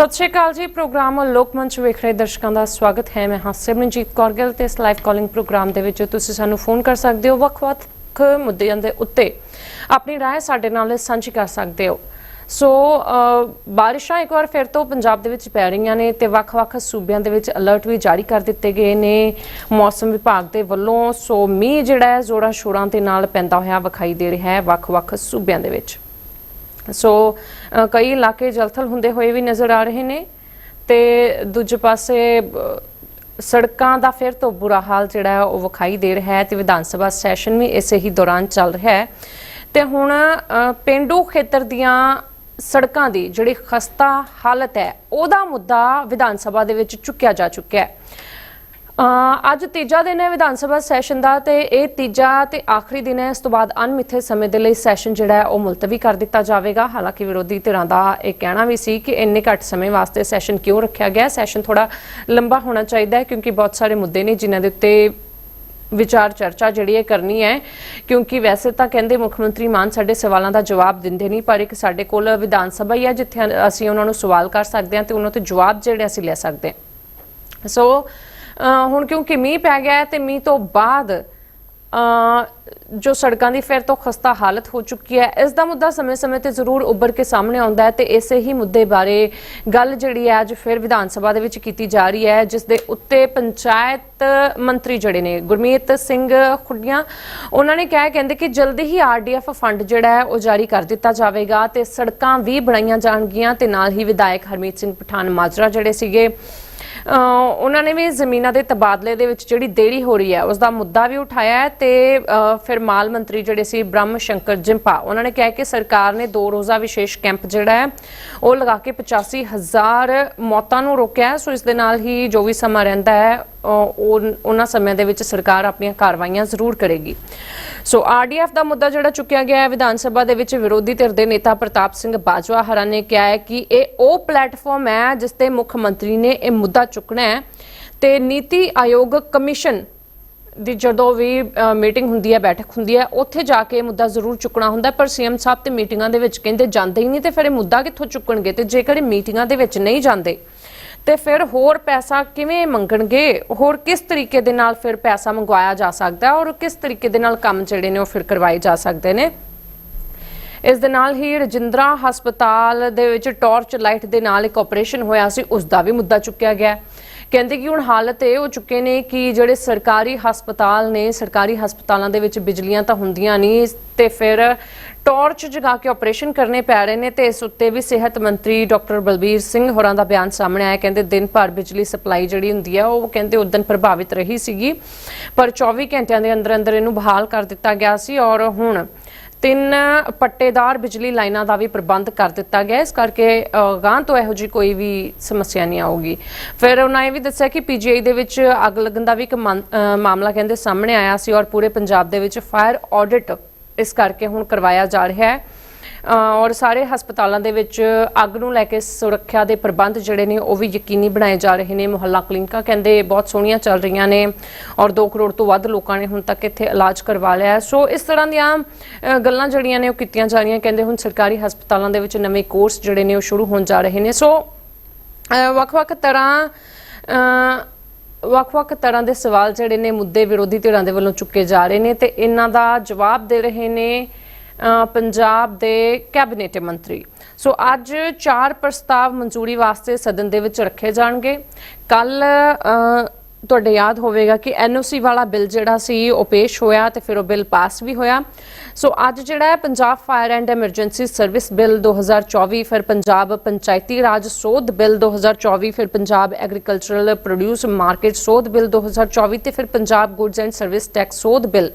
ਸਤਿ ਸ਼੍ਰੀ ਅਕਾਲ ਜੀ ਪ੍ਰੋਗਰਾਮ ਲੋਕ ਮੰਚ ਵੇਖ ਰਹੇ ਦਰਸ਼ਕਾਂ ਦਾ ਸਵਾਗਤ ਹੈ ਮੈਂ ਹਾਂ ਸਿਮਰਨਜੀਤ ਕੌਰ ਗਿੱਲ ਤੇ ਇਸ ਲਾਈਵ ਕਾਲਿੰਗ ਪ੍ਰੋਗਰਾਮ ਦੇ ਵਿੱਚ ਤੁਸੀਂ ਸਾਨੂੰ ਫੋਨ ਕਰ ਸਕਦੇ ਹੋ ਵੱਖ-ਵੱਖ ਮੁੱਦਿਆਂ ਦੇ ਉੱਤੇ ਆਪਣੀ رائے ਸਾਡੇ ਨਾਲ ਸਾਂਝੀ ਕਰ ਸਕਦੇ ਹੋ ਸੋ ਅ, ਬਾਰਿਸ਼ਾਂ ਇੱਕ ਵਾਰ ਫਿਰ ਤੋਂ ਪੰਜਾਬ ਦੇ ਵਿੱਚ ਪੈ ਰਹੀਆਂ ਨੇ ਤੇ ਵੱਖ-ਵੱਖ ਸੂਬਿਆਂ ਦੇ ਵਿੱਚ ਅਲਰਟ ਵੀ ਜਾਰੀ ਕਰ ਦਿੱਤੇ ਗਏ ਨੇ ਮੌਸਮ ਵਿਭਾਗ ਦੇ ਵੱਲੋਂ ਸੋ ਮੀਂਹ ਜਿਹੜਾ ਹੈ ਜ਼ੋਰਾਂ ਸ਼ੋਰਾਂ ਦੇ ਨਾਲ ਪੈਂਦਾ ਹੋਇਆ ਵਿਖਾਈ ਦੇ ਰਿਹਾ ਹੈ ਵੱਖ-ਵੱਖ ਸੂਬਿਆਂ ਦੇ ਵਿੱਚ ਸੋ ਅ, ਕਈ ਇਲਾਕੇ ਜਲਥਲ ਹੁੰਦੇ ਹੋਏ ਵੀ ਨਜ਼ਰ ਆ ਰਹੇ ਨੇ ਤੇ ਦੂਜੇ ਪਾਸੇ ਸੜਕਾਂ ਦਾ ਫਿਰ ਤੋਂ ਬੁਰਾ ਹਾਲ ਜਿਹੜਾ ਹੈ ਉਹ ਵਿਖਾਈ ਦੇ ਰਿਹਾ ਹੈ ਤੇ ਵਿਧਾਨ ਸਭਾ ਸੈਸ਼ਨ ਵੀ ਇਸੇ ਹੀ ਦੌਰਾਨ ਚੱਲ ਰਿਹਾ ਹੈ। ਤੇ ਹੁਣ ਅ, ਪਿੰਡੂ ਖੇਤਰ ਦੀਆਂ ਸੜਕਾਂ ਦੀ ਜਿਹੜੀ ਖਸਤਾ ਹਾਲਤ ਹੈ ਉਹਦਾ ਮੁੱਦਾ ਵਿਧਾਨ ਸਭਾ ਦੇ ਵਿੱਚ ਚੁੱਕਿਆ ਜਾ ਚੁੱਕਿਆ ਹੈ। ਅੱਜ ਤੀਜਾ ਦਿਨ ਹੈ ਵਿਧਾਨ ਸਭਾ ਸੈਸ਼ਨ ਦਾ ਤੇ ਇਹ ਤੀਜਾ ਤੇ ਆਖਰੀ ਦਿਨ ਹੈ। ਇਸ ਤੋਂ ਬਾਅਦ ਅਣਮਿੱਥੇ ਸਮੇਂ ਦੇ ਲਈ ਸੈਸ਼ਨ ਜਿਹੜਾ ਹੈ, ਉਹ ਮੁਲਤਵੀ ਕਰ ਦਿੱਤਾ ਜਾਵੇਗਾ। ਹਾਲਾਂਕਿ ਵਿਰੋਧੀ ਧਿਰਾਂ ਦਾ ਇਹ ਕਹਿਣਾ ਵੀ ਸੀ ਕਿ ਇੰਨੇ ਘੱਟ ਸਮੇਂ ਵਾਸਤੇ ਸੈਸ਼ਨ ਕਿਉਂ ਰੱਖਿਆ ਗਿਆ? ਸੈਸ਼ਨ ਥੋੜਾ ਲੰਬਾ ਹੋਣਾ ਚਾਹੀਦਾ ਹੈ ਕਿਉਂਕਿ ਬਹੁਤ ਸਾਰੇ ਮੁੱਦੇ ਨੇ ਜਿਨ੍ਹਾਂ ਦੇ ਉੱਤੇ ਵਿਚਾਰ ਚਰਚਾ ਜਿਹੜੀ ਹੈ ਕਰਨੀ ਹੈ। ਕਿਉਂਕਿ ਵੈਸੇ ਤਾਂ ਕਹਿੰਦੇ ਮੁੱਖ ਮੰਤਰੀ ਮਾਨ ਸਾਡੇ ਸਵਾਲਾਂ ਦਾ ਜਵਾਬ ਦਿੰਦੇ ਨਹੀਂ, ਪਰ ਇੱਕ ਸਾਡੇ ਕੋਲ ਵਿਧਾਨ ਸਭਾ ਹੀ ਹੈ ਜਿੱਥੇ ਅਸੀਂ ਉਹਨਾਂ ਨੂੰ ਸਵਾਲ ਕਰ ਸਕਦੇ ਹਾਂ ਤੇ ਉਹਨਾਂ ਤੋਂ ਜਵਾਬ ਜਿਹੜੇ ਅਸੀਂ ਲੈ ਸਕਦੇ ਹਾਂ। ਸੋ ਹੁਣ ਕਿਉਂਕਿ ਮੀਂਹ ਪੈ ਗਿਆ ਹੈ ਤੇ ਮੀਂਹ ਤੋਂ ਬਾਅਦ ਜੋ ਸੜਕਾਂ ਦੀ ਫਿਰ ਤੋਂ ਖਸਤਾ ਹਾਲਤ ਹੋ ਚੁੱਕੀ ਹੈ, ਇਸ ਦਾ ਮੁੱਦਾ ਸਮੇਂ-ਸਮੇਂ ਤੇ ਜ਼ਰੂਰ ਉੱਭਰ ਕੇ ਸਾਹਮਣੇ ਆਉਂਦਾ ਹੈ ਤੇ ਇਸੇ ਹੀ ਮੁੱਦੇ ਬਾਰੇ ਗੱਲ ਜਿਹੜੀ ਹੈ ਅੱਜ ਫਿਰ ਵਿਧਾਨ ਸਭਾ ਦੇ ਵਿੱਚ ਕੀਤੀ ਜਾ ਰਹੀ ਹੈ, ਜਿਸ ਦੇ ਉੱਤੇ ਪੰਚਾਇਤ ਮੰਤਰੀ ਜਿਹੜੇ ਨੇ, ਗੁਰਮੀਤ ਸਿੰਘ ਖੁੱਡੀਆਂ, ਉਹਨਾਂ ਨੇ ਕਿਹਾ ਕਹਿੰਦੇ ਕਿ ਜਲਦੀ ਹੀ ਆਰਡੀਐਫ ਫੰਡ ਜਿਹੜਾ ਹੈ ਉਹ ਜਾਰੀ ਕਰ ਦਿੱਤਾ ਜਾਵੇਗਾ ਤੇ ਸੜਕਾਂ ਵੀ ਬਣਾਈਆਂ ਜਾਣਗੀਆਂ ਤੇ ਨਾਲ ਹੀ ਵਿਧਾਇਕ ਹਰਮੀਤ ਸਿੰਘ ਪਠਾਨ ਮਾਜਰਾ ਜਿਹੜੇ ਸੀਗੇ ਉਹਨਾਂ ਨੇ ਵੀ ਜ਼ਮੀਨਾਂ ਦੇ ਤਬਾਦਲੇ ਦੇ ਵਿੱਚ ਜਿਹੜੀ ਦੇਰੀ ਹੋ ਰਹੀ ਹੈ ਉਸ ਦਾ ਮੁੱਦਾ ਵੀ ਉਠਾਇਆ ਹੈ ਤੇ ਫਿਰ ਮਾਲ ਮੰਤਰੀ ਜਿਹੜੇ ਸੀ ਬ੍ਰਹਮ ਸ਼ੰਕਰ ਜਿੰਪਾ, ਉਹਨਾਂ ਨੇ ਕਿਹਾ ਕਿ ਸਰਕਾਰ ਨੇ ਦੋ ਰੋਜ਼ਾ ਵਿਸ਼ੇਸ਼ ਕੈਂਪ ਜਿਹੜਾ ਹੈ, ਉਹ ਲਗਾ ਕੇ 85000 ਮੌਤਾਂ ਨੂੰ ਰੋਕਿਆ ਸੋ ਇਸ ਦੇ ਨਾਲ ਹੀ ਜੋ ਵੀ ਸਮਾਂ ਰਹਿੰਦਾ ਹੈ ਉਹ ਉਹਨਾਂ ਸਮਿਆਂ ਦੇ ਵਿੱਚ ਸਰਕਾਰ ਆਪਣੀਆਂ ਕਾਰਵਾਈਆਂ ਜ਼ਰੂਰ ਕਰੇਗੀ। ਸੋ ਆਰਡੀਐਫ ਦਾ ਮੁੱਦਾ ਜਿਹੜਾ ਚੁੱਕਿਆ ਗਿਆ ਹੈ ਵਿਧਾਨ ਸਭਾ ਦੇ ਵਿੱਚ ਵਿਰੋਧੀ ਧਿਰ ਦੇ ਨੇਤਾ ਪ੍ਰਤਾਪ ਸਿੰਘ ਬਾਜਵਾ ਹਰਾ ਨੇ ਕਿਹਾ ਹੈ ਕਿ ਇਹ ਉਹ ਪਲੇਟਫਾਰਮ ਹੈ ਜਿਸ ਤੇ ਮੁੱਖ ਮੰਤਰੀ ਨੇ ਇਹ ਮੁੱਦਾ ਚੁੱਕਣਾ ਹੈ। ਤੇ ਨੀਤੀ ਆਯੋਗ ਕਮਿਸ਼ਨ ਦੀ ਜਦੋਂ ਵੀ ਮੀਟਿੰਗ ਹੁੰਦੀ ਹੈ ਬੈਠਕ ਹੁੰਦੀ ਹੈ ਉੱਥੇ ਜਾ ਕੇ ਇਹ ਮੁੱਦਾ ਜ਼ਰੂਰ ਚੁੱਕਣਾ ਹੁੰਦਾ ਹੈ, ਪਰ ਸੀਐਮ ਸਾਹਿਬ ਤੇ ਮੀਟਿੰਗਾਂ ਦੇ ਵਿੱਚ ਕਹਿੰਦੇ ਜਾਂਦੇ ਹੀ ਨਹੀਂ ਤੇ ਫਿਰ ਇਹ ਮੁੱਦਾ ਕਿੱਥੋਂ ਚੁੱਕਣਗੇ? ਤੇ ਜੇਕਰ ਇਹ ਮੀਟਿੰਗਾਂ ਦੇ ਵਿੱਚ ਨਹੀਂ ਜਾਂਦੇ ਤੇ ਫਿਰ ਹੋਰ ਪੈਸਾ ਕਿਵੇਂ ਮੰਗਣਗੇ ਹੋਰ ਕਿਸ ਤਰੀਕੇ ਦੇ ਨਾਲ ਫਿਰ ਪੈਸਾ ਮੰਗਵਾਇਆ ਜਾ ਸਕਦਾ ਔਰ ਕਿਸ ਤਰੀਕੇ ਦੇ ਨਾਲ ਕੰਮ ਜਿਹੜੇ ਨੇ ਉਹ ਫਿਰ ਕਰਵਾਏ ਜਾ ਸਕਦੇ ਨੇ ਇਸ ਦੇ ਨਾਲ ਹੀ ਰਜਿੰਦਰਾ ਹਸਪਤਾਲ ਦੇ ਵਿੱਚ ਟਾਰਚ ਲਾਈਟ ਦੇ ਨਾਲ ਇੱਕ ਆਪਰੇਸ਼ਨ ਹੋਇਆ ਸੀ, ਉਸ ਦਾ ਵੀ ਮੁੱਦਾ ਚੁੱਕਿਆ ਗਿਆ ਹੈ। ਕਹਿੰਦੇ ਕਿ ਹੁਣ ਹਾਲਤ ਇਹ ਹੋ ਚੁੱਕੇ ਨੇ ਕਿ ਜਿਹੜੇ ਸਰਕਾਰੀ ਹਸਪਤਾਲ ਨੇ, ਸਰਕਾਰੀ ਹਸਪਤਾਲਾਂ ਦੇ ਵਿੱਚ ਬਿਜਲੀਆਂ ਤਾਂ ਹੁੰਦੀਆਂ ਨਹੀਂ, ਤੇ ਫਿਰ ਟਾਰਚ ਜਗਾ ਕੇ ਆਪਰੇਸ਼ਨ ਕਰਨੇ ਪੈ ਰਹੇ ਨੇ, ਤੇ ਇਸ ਉੱਤੇ ਵੀ ਸਿਹਤ ਮੰਤਰੀ ਡਾਕਟਰ ਬਲਬੀਰ ਸਿੰਘ ਹੋਰਾਂ ਦਾ ਬਿਆਨ ਸਾਹਮਣੇ ਆਇਆ। ਕਹਿੰਦੇ ਦਿਨ ਭਰ ਬਿਜਲੀ ਸਪਲਾਈ ਜਿਹੜੀ ਹੁੰਦੀ ਹੈ ਉਹ ਕਹਿੰਦੇ ਉਦੋਂ ਪ੍ਰਭਾਵਿਤ ਰਹੀ ਸੀਗੀ, ਪਰ 24 ਘੰਟਿਆਂ ਦੇ ਅੰਦਰ ਅੰਦਰ ਇਹਨੂੰ ਬਹਾਲ ਕਰ ਦਿੱਤਾ ਗਿਆ ਸੀ ਔਰ ਹੁਣ ਤਿੰਨ ਪੱਟੇਦਾਰ ਬਿਜਲੀ ਲਾਈਨਾਂ ਦਾ ਵੀ ਪ੍ਰਬੰਧ ਕਰ ਦਿੱਤਾ ਗਿਆ ਇਸ ਕਰਕੇ ਅ, ਤੋਂ ਇਹੋ ਜੀ ਕੋਈ ਵੀ ਸਮੱਸਿਆ ਨਹੀਂ ਆਊਗੀ। ਫਿਰ ਉਹਨਾਂ ਇਹ ਵੀ ਦੱਸਿਆ ਕਿ ਪੀਜੀਆਈ ਦੇ ਵਿੱਚ ਅੱਗ ਲੱਗਣ ਦਾ ਵੀ ਇੱਕ ਮਨ- ਮਾਮਲਾ ਕਹਿੰਦੇ ਸਾਹਮਣੇ ਆਇਆ ਸੀ ਔਰ ਪੂਰੇ ਪੰਜਾਬ ਦੇ ਵਿੱਚ ਫਾਇਰ ਆਡਿਟ ਇਸ ਕਰਕੇ ਹੁਣ ਕਰਵਾਇਆ ਜਾ ਰਿਹਾ ਹੈ। ਔਰ ਸਾਰੇ ਹਸਪਤਾਲਾਂ ਦੇ ਵਿੱਚ ਅੱਗ ਨੂੰ ਲੈ ਕੇ ਸੁਰੱਖਿਆ ਦੇ ਪ੍ਰਬੰਧ ਜਿਹੜੇ ਨੇ ਉਹ ਵੀ ਯਕੀਨੀ ਬਣਾਏ ਜਾ ਰਹੇ ਨੇ। ਮੁਹੱਲਾ ਕਲੀਨਿਕਾਂ ਕਹਿੰਦੇ ਬਹੁਤ ਸੋਹਣੀਆਂ ਚੱਲ ਰਹੀਆਂ ਨੇ ਔਰ 2 ਕਰੋੜ ਤੋਂ ਵੱਧ ਲੋਕਾਂ ਨੇ ਹੁਣ ਤੱਕ ਇੱਥੇ ਇਲਾਜ ਕਰਵਾ ਲਿਆ ਸੋ ਇਸ ਤਰ੍ਹਾਂ ਦੀਆਂ ਗੱਲਾਂ ਜਿਹੜੀਆਂ ਨੇ ਉਹ ਕੀਤੀਆਂ ਜਾ ਰਹੀਆਂ ਕਹਿੰਦੇ ਹੁਣ ਸਰਕਾਰੀ ਹਸਪਤਾਲਾਂ ਦੇ ਵਿੱਚ ਨਵੇਂ ਕੋਰਸ ਜਿਹੜੇ ਨੇ ਉਹ ਸ਼ੁਰੂ ਹੋਣ ਜਾ ਰਹੇ ਨੇ। ਸੋ ਵੱਖ-ਵੱਖ ਤਰ੍ਹਾਂ ਵੱਖ-ਵੱਖ ਤਰ੍ਹਾਂ ਦੇ ਸਵਾਲ ਜਿਹੜੇ ਨੇ ਮੁੱਦੇ ਵਿਰੋਧੀ ਧਿਰਾਂ ਦੇ ਵੱਲੋਂ ਚੁੱਕੇ ਜਾ ਰਹੇ ਨੇ ਤੇ ਇਹਨਾਂ ਦਾ ਜਵਾਬ ਦੇ ਰਹੇ ਨੇ ਪੰਜਾਬ ਦੇ ਕੈਬਨਿਟ ਮੰਤਰੀ। ਸੋ ਅੱਜ ਚਾਰ ਪ੍ਰਸਤਾਵ ਮਨਜ਼ੂਰੀ ਵਾਸਤੇ ਸਦਨ ਦੇ ਵਿੱਚ ਰੱਖੇ ਜਾਣਗੇ। ਕੱਲ ਤੁਹਾਡੇ ਯਾਦ ਹੋਵੇਗਾ ਕਿ ਐਨਓਸੀ ਵਾਲਾ ਬਿੱਲ ਜਿਹੜਾ ਸੀ, ਉਹ ਪੇਸ਼ ਹੋਇਆ ਤੇ ਫਿਰ ਉਹ ਬਿੱਲ ਪਾਸ ਵੀ ਹੋਇਆ। ਸੋ ਅੱਜ ਜਿਹੜਾ ਹੈ, Punjab fire and emergency service bill 2024 ਫਿਰ ਪੰਜਾਬ ਪੰਚਾਇਤੀ ਰਾਜ ਸੋਧ ਬਿੱਲ 2024 ਫਿਰ ਪੰਜਾਬ ਐਗਰੀਕਲਚਰਲ ਪ੍ਰੋਡਿਊਸ ਮਾਰਕੀਟ ਸੋਧ ਬਿੱਲ 2024 ਤੇ ਫਿਰ Punjab goods and service tax ਸੋਧ ਬਿੱਲ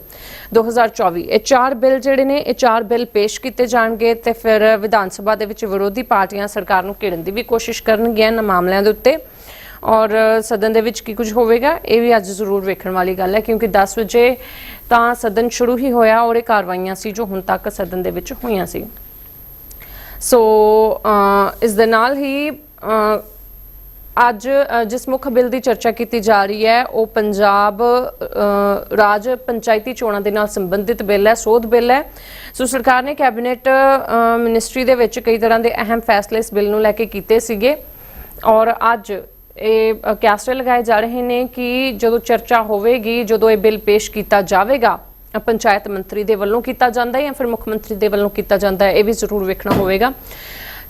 2024 ਇਹ ਚਾਰ ਬਿੱਲ ਜਿਹੜੇ ਨੇ, ਇਹ ਚਾਰ ਬਿੱਲ ਪੇਸ਼ ਕੀਤੇ ਜਾਣਗੇ ਤੇ ਫਿਰ ਵਿਧਾਨ ਸਭਾ ਦੇ ਵਿੱਚ ਵਿਰੋਧੀ ਪਾਰਟੀਆਂ ਸਰਕਾਰ ਨੂੰ ਘੇਰਨ ਦੀ ਵੀ ਕੋਸ਼ਿਸ਼ ਕਰਨਗੀਆਂ ਇਹਨਾਂ ਮਾਮਲਿਆਂ ਦੇ ਉੱਤੇ। ਔਰ ਸਦਨ ਦੇ ਵਿੱਚ ਕੀ ਕੁਝ ਹੋਵੇਗਾ ਇਹ ਵੀ ਅੱਜ ਜ਼ਰੂਰ ਵੇਖਣ ਵਾਲੀ ਗੱਲ ਹੈ ਕਿਉਂਕਿ 10 ਵਜੇ ਤਾਂ ਸਦਨ ਸ਼ੁਰੂ ਹੀ ਹੋਇਆ ਔਰ ਇਹ ਕਾਰਵਾਈਆਂ ਸੀ ਜੋ ਹੁਣ ਤੱਕ ਸਦਨ ਦੇ ਵਿੱਚ ਹੋਈਆਂ ਸੀ। ਸੋ ਇਸ ਦੇ ਨਾਲ ਹੀ ਅੱਜ ਜਿਸ ਮੁੱਖ ਬਿੱਲ ਦੀ ਚਰਚਾ ਕੀਤੀ ਜਾ ਰਹੀ ਹੈ ਉਹ ਪੰਜਾਬ ਰਾਜ ਪੰਚਾਇਤੀ ਚੋਣਾਂ ਦੇ ਨਾਲ ਸੰਬੰਧਿਤ ਬਿੱਲ ਹੈ ਸੋਧ ਬਿੱਲ ਹੈ। ਸੋ ਸਰਕਾਰ ਨੇ ਕੈਬਨਿਟ ਅ, ਮਿਨਿਸਟਰੀ ਦੇ ਵਿੱਚ ਕਈ ਤਰ੍ਹਾਂ ਦੇ ਅਹਿਮ ਫੈਸਲੇ ਇਸ ਬਿੱਲ ਨੂੰ ਲੈ ਕੇ ਕੀਤੇ ਸੀਗੇ। ਔਰ ਅੱਜ ਇਹ ਅ, ਲਗਾਏ ਜਾ ਰਹੇ ਨੇ ਕਿ ਜਦੋਂ ਚਰਚਾ ਹੋਵੇਗੀ ਜਦੋਂ ਇਹ ਬਿੱਲ ਪੇਸ਼ ਕੀਤਾ ਜਾਵੇਗਾ ਪੰਚਾਇਤ ਮੰਤਰੀ ਦੇ ਵੱਲੋਂ ਕੀਤਾ ਜਾਂਦਾ ਹੈ ਜਾਂ ਫਿਰ ਮੁੱਖ ਮੰਤਰੀ ਦੇ ਵੱਲੋਂ ਕੀਤਾ ਜਾਂਦਾ ਹੈ ਇਹ ਵੀ ਜ਼ਰੂਰ ਵੇਖਣਾ ਹੋਵੇਗਾ।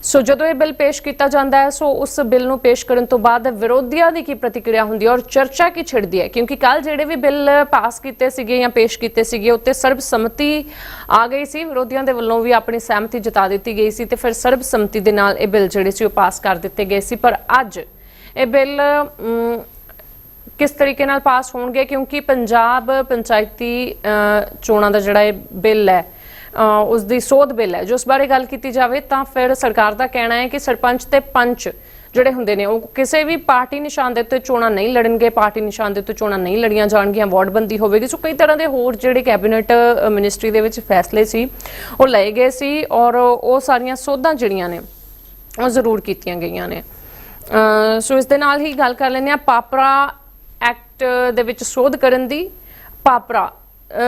ਸੋ ਜਦੋਂ ਇਹ ਬਿੱਲ ਪੇਸ਼ ਕੀਤਾ ਜਾਂਦਾ ਹੈ ਸੋ ਉਸ ਬਿੱਲ ਨੂੰ ਪੇਸ਼ ਕਰਨ ਤੋਂ ਬਾਅਦ ਵਿਰੋਧੀਆਂ ਦੀ ਕੀ ਪ੍ਰਤੀਕਿਰਿਆ ਹੁੰਦੀ ਹੈ ਔਰ ਚਰਚਾ ਕੀ ਛਿੜਦੀ ਹੈ? ਕਿਉਂਕਿ ਕੱਲ ਜਿਹੜੇ ਵੀ ਬਿੱਲ ਪਾਸ ਕੀਤੇ ਸੀਗੇ ਜਾਂ ਪੇਸ਼ ਕੀਤੇ ਸੀਗੇ ਉੱਤੇ ਸਰਬਸੰਮਤੀ ਆ ਗਈ ਸੀ। ਵਿਰੋਧੀਆਂ ਦੇ ਵੱਲੋਂ ਵੀ ਆਪਣੀ ਸਹਿਮਤੀ ਜਤਾ ਦਿੱਤੀ ਗਈ ਸੀ ਤੇ ਫਿਰ ਸਰਬਸੰਮਤੀ ਦੇ ਨਾਲ ਇਹ ਬਿੱਲ ਜਿਹੜੇ ਸੀ ਉਹ ਪਾਸ ਕਰ ਦਿੱਤੇ ਗਏ ਸੀ। ਪਰ ਅੱਜ ਇਹ ਬਿੱਲ ਕਿਸ ਤਰੀਕੇ ਨਾਲ ਪਾਸ ਹੋਣਗੇ? ਕਿਉਂਕਿ ਪੰਜਾਬ ਪੰਚਾਇਤੀ ਚੋਣਾਂ ਦਾ ਜਿਹੜਾ ਇਹ ਬਿੱਲ ਹੈ ਅ, ਉਸ ਦੀ ਸੋਧ ਬਿੱਲ ਹੈ। ਜੋ ਉਸ ਬਾਰੇ ਗੱਲ ਕੀਤੀ ਜਾਵੇ ਤਾਂ ਫਿਰ ਸਰਕਾਰ ਦਾ ਕਹਿਣਾ ਹੈ ਕਿ ਸਰਪੰਚ ਤੇ ਪੰਚ ਜਿਹੜੇ ਹੁੰਦੇ ਨੇ ਉਹ ਕਿਸੇ ਵੀ ਪਾਰਟੀ ਨਿਸ਼ਾਨ ਦੇ ਉੱਤੇ ਚੋਣਾਂ ਨਹੀਂ ਲੜਨਗੇ ਪਾਰਟੀ ਨਿਸ਼ਾਨ ਦੇ ਉੱਤੇ ਚੋਣਾਂ ਨਹੀਂ ਲੜੀਆਂ ਜਾਣਗੀਆਂ ਵਾਰਡਬੰਦੀ ਹੋਵੇਗੀ। ਸੋ ਕਈ ਤਰ੍ਹਾਂ ਦੇ ਹੋਰ ਜਿਹੜੇ ਕੈਬਨਿਟ ਮਿਨਿਸਟਰੀ ਦੇ ਵਿੱਚ ਫੈਸਲੇ ਸੀ ਉਹ ਲਏ ਗਏ ਸੀ ਔਰ ਉਹ ਸਾਰੀਆਂ ਸੋਧਾਂ ਜਿਹੜੀਆਂ ਨੇ ਉਹ ਜ਼ਰੂਰ ਕੀਤੀਆਂ ਗਈਆਂ ਨੇ। ਸੋ ਇਸ ਦੇ ਨਾਲ ਹੀ ਗੱਲ ਕਰ ਲੈਂਦੇ ਆ ਪਾਪਰਾ ਐਕਟ ਦੇ ਵਿੱਚ ਸੋਧ ਕਰਨ ਦੀ। ਪਾਪਰਾ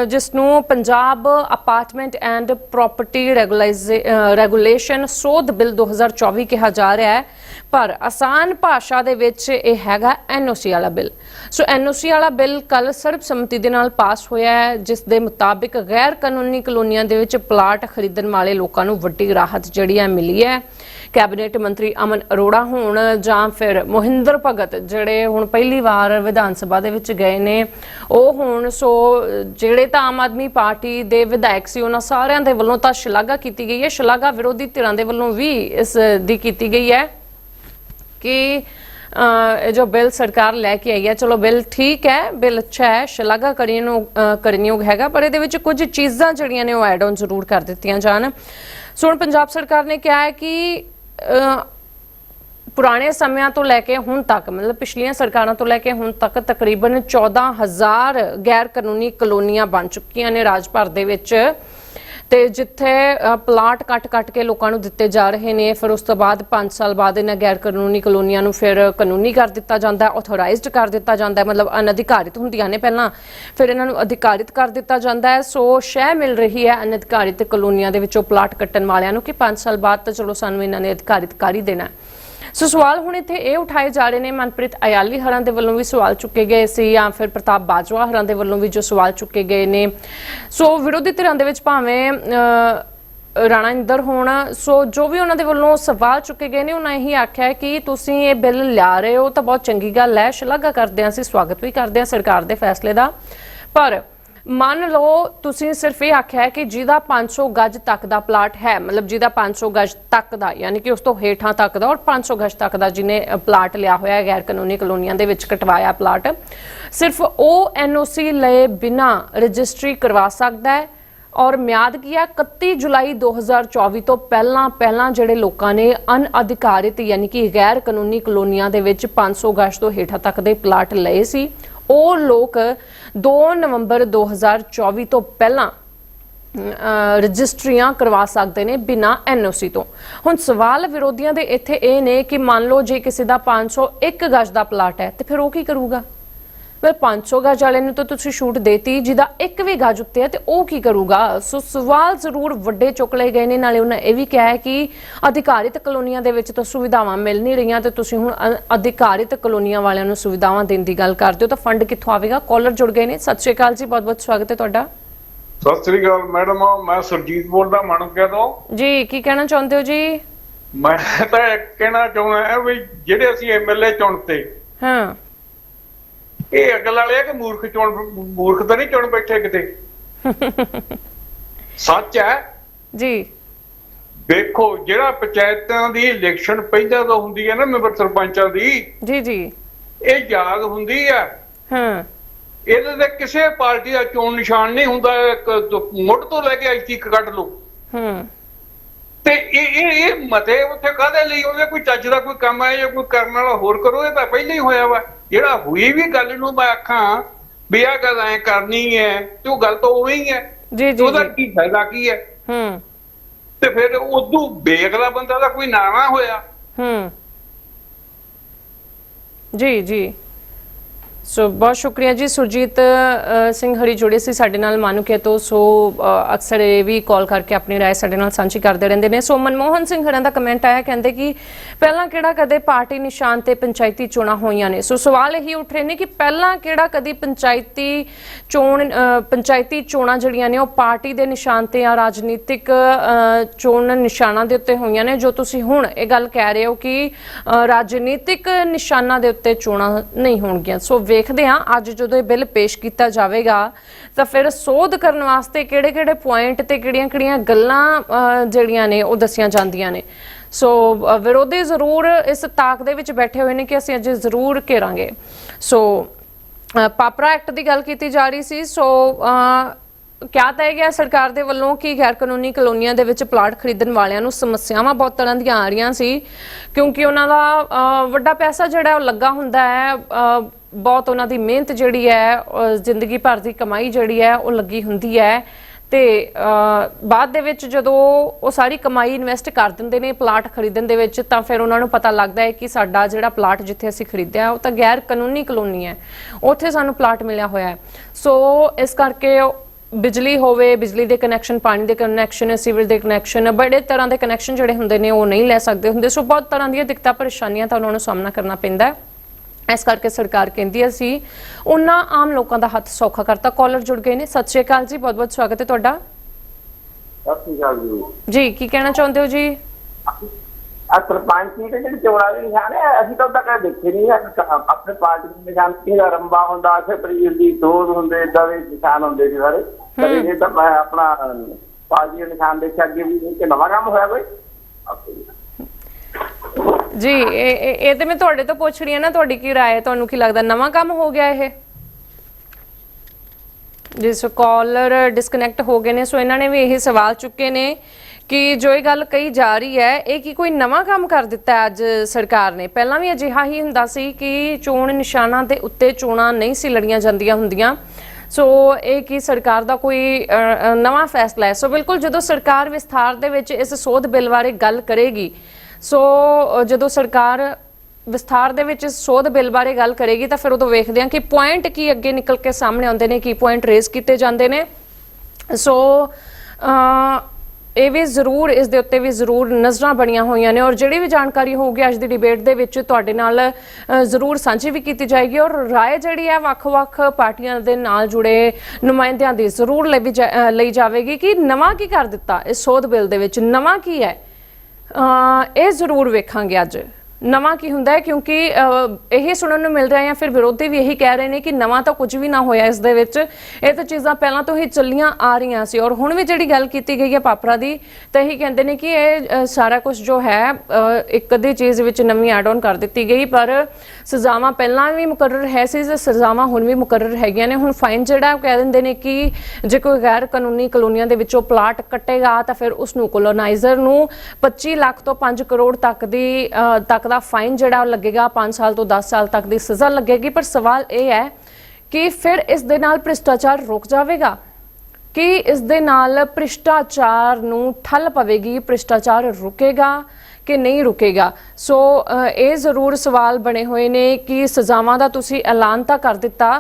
ਜਿਸ ਨੂੰ Punjab apartment and property regulation ਸੋਧ ਬਿੱਲ 2024 ਕਿਹਾ ਜਾ ਰਿਹਾ ਹੈ। ਪਰ ਆਸਾਨ ਭਾਸ਼ਾ ਦੇ ਵਿੱਚ ਇਹ ਹੈਗਾ ਐਨਓਸੀ ਵਾਲਾ ਬਿੱਲ। ਸੋ ਐਨਓਸੀ ਵਾਲਾ ਬਿੱਲ ਕੱਲ ਸਰਬਸੰਮਤੀ ਦੇ ਨਾਲ ਪਾਸ ਹੋਇਆ ਹੈ, ਜਿਸ ਦੇ ਮੁਤਾਬਿਕ ਗੈਰ ਕਾਨੂੰਨੀ ਕਲੋਨੀਆਂ ਦੇ ਵਿੱਚ ਪਲਾਟ ਖਰੀਦਣ ਵਾਲੇ ਲੋਕਾਂ ਨੂੰ ਵੱਡੀ ਰਾਹਤ ਜਿਹੜੀ ਹੈ ਮਿਲੀ ਹੈ। ਕੈਬਨਿਟ ਮੰਤਰੀ ਅਮਨ ਅਰੋੜਾ ਹੋਣ ਜਾਂ ਫਿਰ ਮੋਹਿੰਦਰ ਭਗਤ, ਜਿਹੜੇ ਹੁਣ ਪਹਿਲੀ ਵਾਰ ਵਿਧਾਨ ਸਭਾ ਦੇ ਵਿੱਚ ਗਏ ਨੇ, ਉਹ ਹੋਣ। ਸੋ, ਜਿਹੜੇ ਤਾਂ ਆਮ ਆਦਮੀ ਪਾਰਟੀ ਦੇ ਵਿਧਾਇਕ ਸੀ, ਉਹਨਾਂ ਸਾਰਿਆਂ ਦੇ ਵੱਲੋਂ ਤਾਂ ਸ਼ਲਾਘਾ ਕੀਤੀ ਗਈ ਹੈ। ਸ਼ਲਾਘਾ ਵਿਰੋਧੀ ਧਿਰਾਂ ਦੇ ਵੱਲੋਂ ਵੀ ਇਸ ਦੀ ਕੀਤੀ ਗਈ ਹੈ ਕਿ ਇਹ ਜੋ ਬਿੱਲ ਸਰਕਾਰ ਲੈ ਕੇ ਆਈ ਹੈ, ਚਲੋ ਬਿੱਲ ਠੀਕ ਹੈ, ਬਿੱਲ ਅੱਛਾ ਹੈ, ਸ਼ਲਾਘਾ ਕਰੀਏ ਨੂੰ ਕਰਨਯੋਗ ਹੈਗਾ, ਪਰ ਇਹਦੇ ਵਿੱਚ ਕੁਝ ਚੀਜ਼ਾਂ ਜਿਹੜੀਆਂ ਨੇ ਉਹ ਐਡ ਆਨ ਜ਼ਰੂਰ ਕਰ ਦਿੱਤੀਆਂ ਜਾਣ। ਸੋ ਹੁਣ ਪੰਜਾਬ ਸਰਕਾਰ ਨੇ ਕਿਹਾ ਹੈ ਕਿ ਪੁਰਾਣੇ ਸਮਿਆਂ ਤੋਂ ਲੈ ਕੇ ਹੁਣ ਤੱਕ, ਮਤਲਬ ਪਿਛਲੀਆਂ ਸਰਕਾਰਾਂ ਤੋਂ ਲੈ ਕੇ ਹੁਣ ਤੱਕ ਤਕਰੀਬਨ 14000 ਗੈਰ ਕਾਨੂੰਨੀ ਕਲੋਨੀਆਂ ਬਣ ਚੁੱਕੀਆਂ ਨੇ ਰਾਜ ਭਰ ਦੇ ਵਿੱਚ। ਤੇ ਜਿੱਥੇ ਪਲਾਟ ਕੱਟ-ਕੱਟ ਕੇ ਲੋਕਾਂ ਨੂੰ ਦਿੱਤੇ ਜਾ ਰਹੇ ਨੇ, ਫਿਰ ਉਸ ਤੋਂ ਬਾਅਦ 5 ਸਾਲ ਬਾਅਦ ਇਹਨਾਂ ਗੈਰ ਕਾਨੂੰਨੀ ਕਲੋਨੀਆਂ ਨੂੰ ਫਿਰ ਕਾਨੂੰਨੀ ਕਰ ਦਿੱਤਾ ਜਾਂਦਾ ਹੈ ਆਥੋਰਾਈਜ਼ਡ ਕਰ ਦਿੱਤਾ ਜਾਂਦਾ, ਮਤਲਬ ਅਨਅਧਿਕਾਰਿਤ ਹੁੰਦੀਆਂ ਨੇ ਪਹਿਲਾਂ, ਫਿਰ ਇਹਨਾਂ ਨੂੰ ਅਧਿਕਾਰਿਤ ਕਰ ਦਿੱਤਾ ਜਾਂਦਾ ਹੈ। ਸੋ ਸ਼ਹਿ ਮਿਲ ਰਹੀ ਹੈ ਅਨਅਧਿਕਾਰਿਤ ਕਲੋਨੀਆਂ ਦੇ ਵਿੱਚੋਂ ਪਲਾਟ ਕੱਟਣ ਵਾਲਿਆਂ ਨੂੰ ਕਿ 5 ਸਾਲ ਬਾਅਦ ਤਾਂ ਚਲੋ ਸਾਨੂੰ ਇਹਨਾਂ ਨੇ ਅਧਿਕਾਰਿਤ ਕਰ ਹੀ। ਦੇਣਾ ਸੋ ਸਵਾਲ ਹੁਣ ਇੱਥੇ ਇਹ ਉਠਾਏ ਜਾ ਰਹੇ ਨੇ, ਮਨਪ੍ਰੀਤ ਅਯਾਲੀ ਹਰਾਂ ਦੇ ਵੱਲੋਂ ਵੀ ਸਵਾਲ ਚੁੱਕੇ ਗਏ ਸੀ ਜਾਂ ਫਿਰ ਪ੍ਰਤਾਪ ਬਾਜਵਾ ਹਰਾਂ ਦੇ ਵੱਲੋਂ ਵੀ ਜੋ ਸਵਾਲ ਚੁੱਕੇ ਗਏ ਨੇ। ਸੋ ਵਿਰੋਧੀ ਧਿਰਾਂ ਦੇ ਵਿੱਚ ਭਾਵੇਂ ਰਾਣਾ ਇੰਦਰ ਹੋਣ, ਸੋ ਜੋ ਵੀ ਉਹਨਾਂ ਦੇ ਵੱਲੋਂ ਸਵਾਲ ਚੁੱਕੇ ਗਏ ਨੇ, ਉਹਨਾਂ ਇਹੀ ਆਖਿਆ ਕਿ ਤੁਸੀਂ ਇਹ ਬਿੱਲ ਲਿਆ ਰਹੇ ਹੋ ਤਾਂ ਬਹੁਤ ਚੰਗੀ ਗੱਲ ਹੈ। ਸ਼ਲਾਘਾ ਕਰਦੇ ਹਾਂ ਅਸੀਂ, ਸਵਾਗਤ ਵੀ ਕਰਦੇ ਹਾਂ ਸਰਕਾਰ ਦੇ ਫੈਸਲੇ ਦਾ। ਪਰ ਮੰਨ ਲਓ ਤੁਸੀਂ ਸਿਰਫ ਇਹ ਆਖਿਆ ਹੈ ਕਿ ਜਿਹਦਾ 500 ਗਜ ਤੱਕ ਦਾ ਪਲਾਟ ਹੈ, ਮਤਲਬ ਜਿਹਦਾ 500 ਗਜ ਤੱਕ ਦਾ, ਯਾਨੀ ਕਿ ਉਸ ਤੋਂ ਹੇਠਾਂ ਤੱਕ ਦਾ ਔਰ 500 ਗਜ ਤੱਕ ਦਾ ਜਿਹਨੇ ਪਲਾਟ ਲਿਆ ਹੋਇਆ ਹੈ ਗੈਰ ਕਾਨੂੰਨੀ ਕਲੋਨੀਆਂ ਦੇ ਵਿੱਚ ਕਟਵਾਇਆ ਪਲਾਟ, ਸਿਰਫ ਉਹ ਐਨਓਸੀ ਲਏ ਬਿਨਾ ਰਜਿਸਟਰੀ ਕਰਵਾ ਸਕਦਾ ਹੈ ਔਰ ਮਿਆਦ ਕੀ ਹੈ 31 ਜੁਲਾਈ 2024 ਤੋਂ ਪਹਿਲਾਂ ਪਹਿਲਾਂ ਜਿਹੜੇ ਲੋਕਾਂ ਨੇ ਅਨਅਧਿਕਾਰਿਤ ਯਾਨੀ ਕਿ ਗੈਰ ਕਾਨੂੰਨੀ ਕਲੋਨੀਆਂ ਦੇ ਵਿੱਚ 500 ਗਜ ਤੋਂ ਹੇਠਾਂ ਤੱਕ ਦੇ ਪਲਾਟ ਲਏ ਸੀ। ਉਹ ਲੋਕ 2 ਨਵੰਬਰ 2024 ਤੋਂ ਪਹਿਲਾਂ ਰਜਿਸਟਰੀਆਂ ਕਰਵਾ ਸਕਦੇ ਨੇ ਬਿਨਾ ਐਨਓਸੀ ਤੋਂ। ਹੁਣ ਸਵਾਲ ਵਿਰੋਧੀਆਂ ਦੇ ਇੱਥੇ ਇਹ ਨੇ ਕਿ ਮੰਨ ਲਓ ਜੇ ਕਿਸੇ ਦਾ 501 ਗਜ ਦਾ ਪਲਾਟ ਹੈ, ਤੇ ਫਿਰ ਉਹ ਕੀ ਕਰੂਗਾ? ਫਿਰ 500 ਗਜ ਵਾਲੇ ਨੂੰ ਤਾਂ ਤੁਸੀਂ ਛੂਟ ਦੇਤੀ ਜਿਹਦਾ ਇੱਕ ਵੀ ਗਜ ਉੱਤੇ ਹੈ ਤੇ ਉਹ ਕੀ ਕਰੂਗਾ? ਸੋ ਸਵਾਲ ਜ਼ਰੂਰ ਵੱਡੇ ਚੁੱਕ ਲਏ ਗਏ ਨੇ ਨਾਲੇ ਉਹਨਾਂ ਇਹ ਵੀ ਕਿਹਾ ਹੈ ਕਿ ਅਧਿਕਾਰਿਤ ਕਲੋਨੀਆਂ ਦੇ ਵਿੱਚ ਤਾਂ ਸੁਵਿਧਾਵਾਂ ਮਿਲ ਨਹੀਂ ਰਹੀਆਂ ਤੇ ਤੁਸੀਂ ਹੁਣ ਅਧਿਕਾਰਿਤ ਕਲੋਨੀਆਂ ਵਾਲਿਆਂ ਨੂੰ ਸੁਵਿਧਾਵਾਂ ਦੇਣ ਦੀ ਗੱਲ ਕਰਦੇ ਹੋ ਤਾਂ ਫੰਡ ਕਿੱਥੋਂ ਆਵੇਗਾ? ਕਾਲਰ ਜੁੜ ਗਏ ਨੇ। ਸਤਿ ਸ਼੍ਰੀ ਅਕਾਲ ਜੀ ਬਹੁਤ ਬਹੁਤ ਸਵਾਗਤ ਹੈ ਤੁਹਾਡਾ। ਸਤਿ ਸ੍ਰੀ ਅਕਾਲ ਮੈਡਮ ਮੈਂ ਸੁਰਜੀਤ ਬੋਲਦਾ ਮਾਣਕਿਆ ਤੋਂ ਜੀ ਕੀ ਕਹਿਣਾ ਚਾਹੁੰਦੇ ਹੋ ਜੀ? ਮੈਂ ਤਾਂ ਇਹ ਕਹਿਣਾ ਚਾਹੁੰਦਾ ਹਾਂ ਵੀ ਜਿਹੜੇ ਅਸੀਂ ਐਮਐਲਏ ਚੁਣਤੇ ਹਾਂ। ਇਹ ਅਕਲ ਵਾਲੇ ਆ ਕਿ ਮੂਰਖ ਚੁਣ ਮੂਰਖ ਤਾਂ ਨਹੀਂ ਚੁਣ ਬੈਠੇ ਕਿਤੇ? ਸੱਚ ਹੈ? ਜੀ। ਦੇਖੋ ਜਿਹੜਾ ਪੰਚਾਇਤਾਂ ਦੀ ਇਲੈਕਸ਼ਨ ਪਹਿਲਾਂ ਤੋਂ ਹੁੰਦੀ ਹੈ ਨਾ ਮੈਂਬਰ ਸਰਪੰਚਾਂ ਦੀ ਜੀ ਜੀ। ਇਹ ਜਾਗ ਹੁੰਦੀ ਆ ਹਾਂ। ਇਹਦੇ ਤੇ ਕਿਸੇ ਪਾਰਟੀ ਦਾ ਚੋਣ ਨਿਸ਼ਾਨ ਨਹੀਂ ਹੁੰਦਾ ਮੁੱਢ ਤੋਂ ਲੈ ਕੇ ਅੱਜ ਤੱਕ ਕੱਢ ਲਓ। ਹੂੰ। ਤੇ ਇਹ ਇਹ ਇਹ ਮਤੇ ਉੱਥੇ ਕਾਹਦੇ ਲਈ? ਉਹਦੇ ਕੋਈ ਚੱਜ ਦਾ ਕੋਈ ਕੰਮ ਹੈ ਜਾਂ ਕੋਈ ਕਰਨ ਵਾਲਾ ਹੋਰ ਕਰੋ ਇਹ ਤਾਂ ਪਹਿਲਾਂ ਹੀ ਹੋਇਆ ਵਾ। ਜਿਹੜਾ ਹੋਈ ਵੀ ਗੱਲ ਨੂੰ ਮੈਂ ਆਖਾਂ ਵੀ ਆਹ ਗੱਲ ਐ ਕਰਨੀ ਹੈ ਤੇ ਉਹ ਗੱਲ ਤਾਂ ਉਵੇਂ ਹੀ ਹੈ ਜੀ ਜੀ ਉਹਦਾ ਕੀ ਫਾਇਦਾ ਕੀ ਹੈ ਹੂੰ। ਤੇ ਫਿਰ ਉਦੋਂ ਬੇਗਲਾ ਬੰਦਾ ਦਾ ਕੋਈ ਨਾਂ ਨਾ ਹੋਇਆ। ਹੂੰ। ਜੀ ਜੀ। ਸੋ ਬਹੁਤ ਸ਼ੁਕਰੀਆ ਜੀ ਸੁਰਜੀਤ ਅ, ਸਿੰਘ ਹਰੀ ਜੁੜੇ ਸੀ ਸਾਡੇ ਨਾਲ ਮਾਨੁਕੇ ਤੋਂ ਸੋ ਅ, ਅਕਸਰ ਇਹ ਵੀ ਕਾਲ ਕਰਕੇ ਆਪਣੀ رائے ਸਾਡੇ ਨਾਲ ਸਾਂਝੀ ਕਰਦੇ ਰਹਿੰਦੇ ਨੇ ਸੋ ਮਨਮੋਹਨ ਸਿੰਘ ਹਰਾਂ ਦਾ ਕਮੈਂਟ ਆਇਆ ਕਹਿੰਦੇ ਕਿ ਪਹਿਲਾਂ ਕਿਹੜਾ ਕਦੇ ਪਾਰਟੀ ਨਿਸ਼ਾਨ ਤੇ ਪੰਚਾਇਤੀ ਚੋਣਾਂ ਹੋਈਆਂ ਨੇ ਸੋ ਸਵਾਲ ਇਹੀ ਉੱਠ ਰਹੇ ਨੇ ਕਿ ਪਹਿਲਾਂ ਕਿਹੜਾ ਕਦੀ ਪੰਚਾਇਤੀ ਚੋਣ ਅ, ਪੰਚਾਇਤੀ ਚੋਣਾਂ ਜਿਹੜੀਆਂ ਨੇ ਉਹ ਪਾਰਟੀ ਦੇ ਨਿਸ਼ਾਨ ਤੇ ਆ ਰਾਜਨੀਤਿਕ ਅ, ਚੋਣ ਨਿਸ਼ਾਨਾਂ ਦੇ ਉੱਤੇ ਹੋਈਆਂ ਨੇ ਜੋ ਤੁਸੀਂ ਹੁਣ ਇਹ ਗੱਲ ਕਹਿ ਰਹੇ ਹੋ ਕਿ ਅ, ਰਾਜਨੀਤਿਕ ਨਿਸ਼ਾਨਾਂ ਦੇ ਉੱਤੇ ਚੋਣਾਂ ਨਹੀਂ ਹੋਣਗੀਆਂ ਸੋ ਦੇਖਦੇ ਹਾਂ। ਅੱਜ ਜਦੋਂ ਇਹ ਬਿੱਲ ਪੇਸ਼ ਕੀਤਾ ਜਾਵੇਗਾ ਤਾਂ ਫਿਰ ਸੋਧ ਕਰਨ ਵਾਸਤੇ ਕਿਹੜੇ-ਕਿਹੜੇ ਪੁਆਇੰਟ ਤੇ ਕਿਹੜੀਆਂ-ਕਿਹੜੀਆਂ ਗੱਲਾਂ ਜਿਹੜੀਆਂ ਨੇ ਉਹ ਦੱਸੀਆਂ ਜਾਂਦੀਆਂ ਨੇ। ਸੋ ਵਿਰੋਧੀ ਜ਼ਰੂਰ ਇਸ ਤਾਕ ਦੇ ਵਿੱਚ ਬੈਠੇ ਹੋਏ ਨੇ ਕਿ ਅਸੀਂ ਅੱਜ ਜ਼ਰੂਰ ਘੇਰਾਂਗੇ। ਸੋ ਪਾਪਰਾ ਐਕਟ ਦੀ ਗੱਲ ਕੀਤੀ ਜਾ ਰਹੀ ਸੀ। ਸੋ ਅ, ਕਿਆ ਤੈਅ ਗਿਆ ਸਰਕਾਰ ਦੇ ਵੱਲੋਂ ਕਿ ਗੈਰ ਕਾਨੂੰਨੀ ਕਲੋਨੀਆਂ ਦੇ ਵਿੱਚ ਪਲਾਟ ਖਰੀਦਣ ਵਾਲਿਆਂ ਨੂੰ ਸਮੱਸਿਆਵਾਂ ਬਹੁਤ ਤਰ੍ਹਾਂ ਦੀਆਂ ਆ ਰਹੀਆਂ ਸੀ ਕਿਉਂਕਿ ਉਹਨਾਂ ਦਾ ਵੱਡਾ ਪੈਸਾ ਜਿਹੜਾ ਉਹ ਲੱਗਾ ਹੁੰਦਾ ਹੈ ਬਹੁਤ ਉਹਨਾਂ ਦੀ ਮਿਹਨਤ ਜਿਹੜੀ ਹੈ ਜ਼ਿੰਦਗੀ ਭਰ ਦੀ ਕਮਾਈ ਜਿਹੜੀ ਹੈ, ਉਹ ਲੱਗੀ ਹੁੰਦੀ ਹੈ। ਤੇ ਬਾਅਦ ਦੇ ਵਿੱਚ ਜਦੋਂ ਉਹ ਸਾਰੀ ਕਮਾਈ ਇਨਵੈਸਟ ਕਰ ਦਿੰਦੇ ਨੇ ਪਲਾਟ ਖਰੀਦਣ ਦੇ ਵਿੱਚ, ਤਾਂ ਫਿਰ ਉਹਨਾਂ ਨੂੰ ਪਤਾ ਲੱਗਦਾ ਹੈ ਕਿ ਸਾਡਾ ਜਿਹੜਾ ਪਲਾਟ ਜਿੱਥੇ ਅਸੀਂ ਖਰੀਦਿਆ, ਉਹ ਤਾਂ ਗੈਰ ਕਾਨੂੰਨੀ ਕਲੋਨੀ ਹੈ। ਉੱਥੇ ਸਾਨੂੰ ਪਲਾਟ ਮਿਲਿਆ ਹੋਇਆ ਹੈ। ਸੋ ਇਸ ਕਰਕੇ ਉਹ ਬਿਜਲੀ ਹੋਵੇ, ਬਿਜਲੀ ਦੇ ਕਨੈਕਸ਼ਨ ਪਾਣੀ ਦੇ ਕਨੈਕਸ਼ਨ ਸੀਵਰ ਦੇ ਕਨੈਕਸ਼ਨ ਬੜੇ ਤਰ੍ਹਾਂ ਦੇ ਕਨੈਕਸ਼ਨ ਜਿਹੜੇ ਹੁੰਦੇ ਨੇ, ਉਹ ਨਹੀਂ ਲੈ ਸਕਦੇ ਹੁੰਦੇ। ਸੋ ਬਹੁਤ ਤਰ੍ਹਾਂ ਦੀਆਂ ਦਿੱਕਤਾਂ, ਪਰੇਸ਼ਾਨੀਆਂ ਤਾਂ ਉਹਨਾਂ ਨੂੰ ਸਾਹਮਣਾ ਕਰਨਾ ਪੈਂਦਾ ਹੈ। ਇਸ ਕਰਕੇ ਸਰਕਾਰ ਕਹਿੰਦੀ ਹੈ ਅਸੀਂ ਉਹਨਾਂ ਆਮ ਲੋਕਾਂ ਦਾ ਹੱਥ ਸੌਖਾ ਕਰਤਾ। ਕਾਲਰ ਜੁੜ ਗਏ ਨੇ। ਸਤਿ ਸ਼੍ਰੀ ਅਕਾਲ ਜੀ। ਬਹੁਤ ਬਹੁਤ ਸਵਾਗਤ ਹੈ ਤੁਹਾਡਾ। ਸਤਿ ਸ਼੍ਰੀ ਅਕਾਲ ਜੀ। ਜੀ ਕੀ ਕਹਿਣਾ ਚਾਹੁੰਦੇ ਹੋ ਜੀ? ਆ ਸਰਪੰਚੀ ਦੇ ਜਿਹੜੇ ਚੋਣਾਂ ਦੇ ਨਿਸ਼ਾਨ ਹੈ ਅਸੀਂ ਤਾਂ ਉਦਾਂ ਕਦੇ ਦੇਖੇ ਨਹੀਂ ਆਪਣੇ ਪਾਰਟੀ ਦੇ ਨਿਸ਼ਾਨ ਕਿਹਦਾ ਰੰਬਾ ਹੁੰਦਾ ਅਸੇ ਪ੍ਰੀਰ ਦੀ ਦੋਦ ਹੁੰਦੇ ਇਦਾਂ ਦੇ ਨਿਸ਼ਾਨ ਹੁੰਦੇ ਸੀ ਸਾਰੇ। ਕਦੇ ਇਹ ਤਾਂ ਮੈਂ ਆਪਣਾ ਪਾਰਟੀ ਦੇ ਨਿਸ਼ਾਨ ਦੇਖਿਆ ਅੱਗੇ ਵੀ ਕਿ ਨਵਾਂ ਕੰਮ ਹੋਇਆ ਕੋਈ? ਜੀ ਇਹ ਇਹ ਇਹ ਤੇ ਮੈਂ ਤੁਹਾਡੇ ਤੋਂ ਪੁੱਛ ਰਹੀ ਹਾਂ ਨਾ ਤੁਹਾਡੀ ਕੀ رائے ਹੈ ਤੁਹਾਨੂੰ ਕੀ ਲੱਗਦਾ ਨਵਾਂ ਕੰਮ ਹੋ ਗਿਆ ਇਹ ਜਿਸ ਕਾਲਰ ਡਿਸਕਨੈਕਟ ਹੋ ਗਏ ਨੇ ਸੋ ਇਹਨਾਂ ਨੇ ਵੀ ਇਹ ਸਵਾਲ ਚੁੱਕੇ ਨੇ ਕਿ ਜੋ ਇਹ ਗੱਲ ਕਹੀ ਜਾ ਰਹੀ ਹੈ ਇਹ ਕੀ ਕੋਈ ਨਵਾਂ ਕੰਮ ਕਰ ਦਿੱਤਾ ਹੈ ਅੱਜ ਸਰਕਾਰ ਨੇ ਪਹਿਲਾਂ ਵੀ ਅਜਿਹਾ ਹੀ ਹੁੰਦਾ ਸੀ ਕਿ ਚੋਣ ਨਿਸ਼ਾਨਾਂ ਦੇ ਉੱਤੇ ਚੋਣਾਂ ਨਹੀਂ ਸੀ ਲੜੀਆਂ ਜਾਂਦੀਆਂ ਹੁੰਦੀਆਂ ਸੋ ਇਹ ਕੀ ਸਰਕਾਰ ਦਾ ਕੋਈ ਅ, ਅ, ਨਵਾਂ ਫੈਸਲਾ ਹੈ ਸੋ ਬਿਲਕੁਲ ਜਦੋਂ ਸਰਕਾਰ ਵਿਸਥਾਰ ਦੇ ਵਿੱਚ ਇਸ ਸੋਧ ਬਿੱਲ ਬਾਰੇ ਗੱਲ ਕਰੇਗੀ ਸੋ ਜਦੋਂ ਸਰਕਾਰ ਵਿਸਥਾਰ ਦੇ ਵਿੱਚ ਇਸ ਸੋਧ ਬਿੱਲ ਬਾਰੇ ਗੱਲ ਕਰੇਗੀ, ਤਾਂ ਫਿਰ ਉਦੋਂ ਵੇਖਦੇ ਹਾਂ ਕਿ ਪੁਆਇੰਟ ਕੀ ਅੱਗੇ ਨਿਕਲ ਕੇ ਸਾਹਮਣੇ ਆਉਂਦੇ ਨੇ, ਕੀ ਪੁਆਇੰਟ ਰੇਜ਼ ਕੀਤੇ ਜਾਂਦੇ ਨੇ। ਸੋ ਇਹ ਵੀ ਜ਼ਰੂਰ, ਇਸ ਦੇ ਉੱਤੇ ਵੀ ਜ਼ਰੂਰ ਨਜ਼ਰਾਂ ਬਣੀਆਂ ਹੋਈਆਂ ਨੇ। ਔਰ ਜਿਹੜੀ ਵੀ ਜਾਣਕਾਰੀ ਹੋਊਗੀ ਅੱਜ ਦੀ ਡਿਬੇਟ ਦੇ ਵਿੱਚ, ਤੁਹਾਡੇ ਨਾਲ ਜ਼ਰੂਰ ਸਾਂਝੀ ਵੀ ਕੀਤੀ ਜਾਏਗੀ। ਔਰ ਰਾਏ ਜਿਹੜੀ ਹੈ, ਵੱਖ-ਵੱਖ ਪਾਰਟੀਆਂ ਦੇ ਨਾਲ ਜੁੜੇ ਨੁਮਾਇੰਦਿਆਂ ਦੀ ਜ਼ਰੂਰ ਲਈ ਜਾ- ਲਈ ਜਾਵੇਗੀ ਕਿ ਨਵਾਂ ਕੀ ਕਰ ਦਿੱਤਾ ਇਸ ਸੋਧ ਬਿੱਲ ਦੇ ਵਿੱਚ? ਨਵਾਂ ਕੀ ਹੈ? ਇਹ ਜ਼ਰੂਰ ਵੇਖਾਂਗੇ ਅੱਜ। ਨਵਾਂ ਕੀ ਹੁੰਦਾ ਹੈ? ਕਿਉਂਕਿ ਅ, ਇਹ ਸੁਣਨ ਨੂੰ ਮਿਲ ਰਿਹਾ ਹੈ ਫਿਰ ਵਿਰੋਧੀ ਵੀ ਇਹੀ ਕਹਿ ਰਹੇ ਨੇ ਕਿ ਨਵਾਂ ਤਾਂ ਕੁਝ ਵੀ ਨਾ ਹੋਇਆ ਇਸ ਦੇ ਵਿੱਚ। ਇਹ ਤਾਂ ਚੀਜ਼ਾਂ ਪਹਿਲਾਂ ਤੋਂ ਹੀ ਚੱਲੀਆਂ ਆ ਰਹੀਆਂ ਸੀ ਔਰ ਹੁਣ ਵੀ ਜਿਹੜੀ ਗੱਲ ਕੀਤੀ ਗਈ ਹੈ ਪਾਪਰਾ ਦੀ ਤਾਂ ਇਹੀ ਕਹਿੰਦੇ ਨੇ ਕਿ ਇਹ ਸਾਰਾ ਕੁਝ ਜੋ ਹੈ ਇੱਕ ਅੱਧੀ ਚੀਜ਼ ਵਿੱਚ ਨਵੀਂ ਐਡ ਆਨ ਕਰ ਦਿੱਤੀ ਗਈ। ਪਰ ਸਜ਼ਾਵਾਂ ਪਹਿਲਾਂ ਵੀ ਮੁਕਰਰ ਹੈ ਸੀ ਤੇ ਸਜ਼ਾਵਾਂ ਹੁਣ ਵੀ ਮੁਕਰਰ ਹੈਗੀਆਂ ਨੇ। ਹੁਣ ਫਾਈਨ ਜਿਹੜਾ ਉਹ ਕਹਿ ਦਿੰਦੇ ਨੇ ਕਿ ਜੇ ਕੋਈ ਗੈਰ ਕਾਨੂੰਨੀ ਕਲੋਨੀਆਂ ਦੇ ਵਿੱਚੋਂ ਪਲਾਟ ਕੱਟੇਗਾ ਤਾਂ ਫਿਰ ਉਸ ਨੂੰ ਕੋਲੋਨਾਈਜ਼ਰ ਨੂੰ 25 ਲੱਖ ਤੋਂ 5 ਕਰੋੜ ਤੱਕ ਦੀ ਤੱਕ ਤੱਕ ਦਾ ਫਾਈਨ ਜਿਹੜਾ ਉਹ ਲੱਗੇਗਾ 5 ਸਾਲ ਤੋਂ 10 ਸਾਲ ਤੱਕ ਦੀ ਸਜ਼ਾ ਲੱਗੇਗੀ। ਪਰ ਸਵਾਲ ਇਹ ਹੈ ਕਿ ਫਿਰ ਇਸ ਦੇ ਨਾਲ ਭ੍ਰਿਸ਼ਟਾਚਾਰ ਰੁਕ ਜਾਵੇਗਾ? ਕਿ ਇਸ ਦੇ ਨਾਲ ਭ੍ਰਿਸ਼ਟਾਚਾਰ ਨੂੰ ਠੱਲ ਪਵੇਗੀ, ਭ੍ਰਿਸ਼ਟਾਚਾਰ ਰੁਕੇਗਾ ਕਿ ਨਹੀਂ ਰੁਕੇਗਾ? ਸੋ ਇਹ ਜ਼ਰੂਰ ਸਵਾਲ ਬਣੇ ਹੋਏ ਨੇ ਕਿ ਸਜ਼ਾਵਾਂ ਦਾ ਤੁਸੀਂ ਐਲਾਨ ਤਾਂ ਕਰ ਦਿੱਤਾ,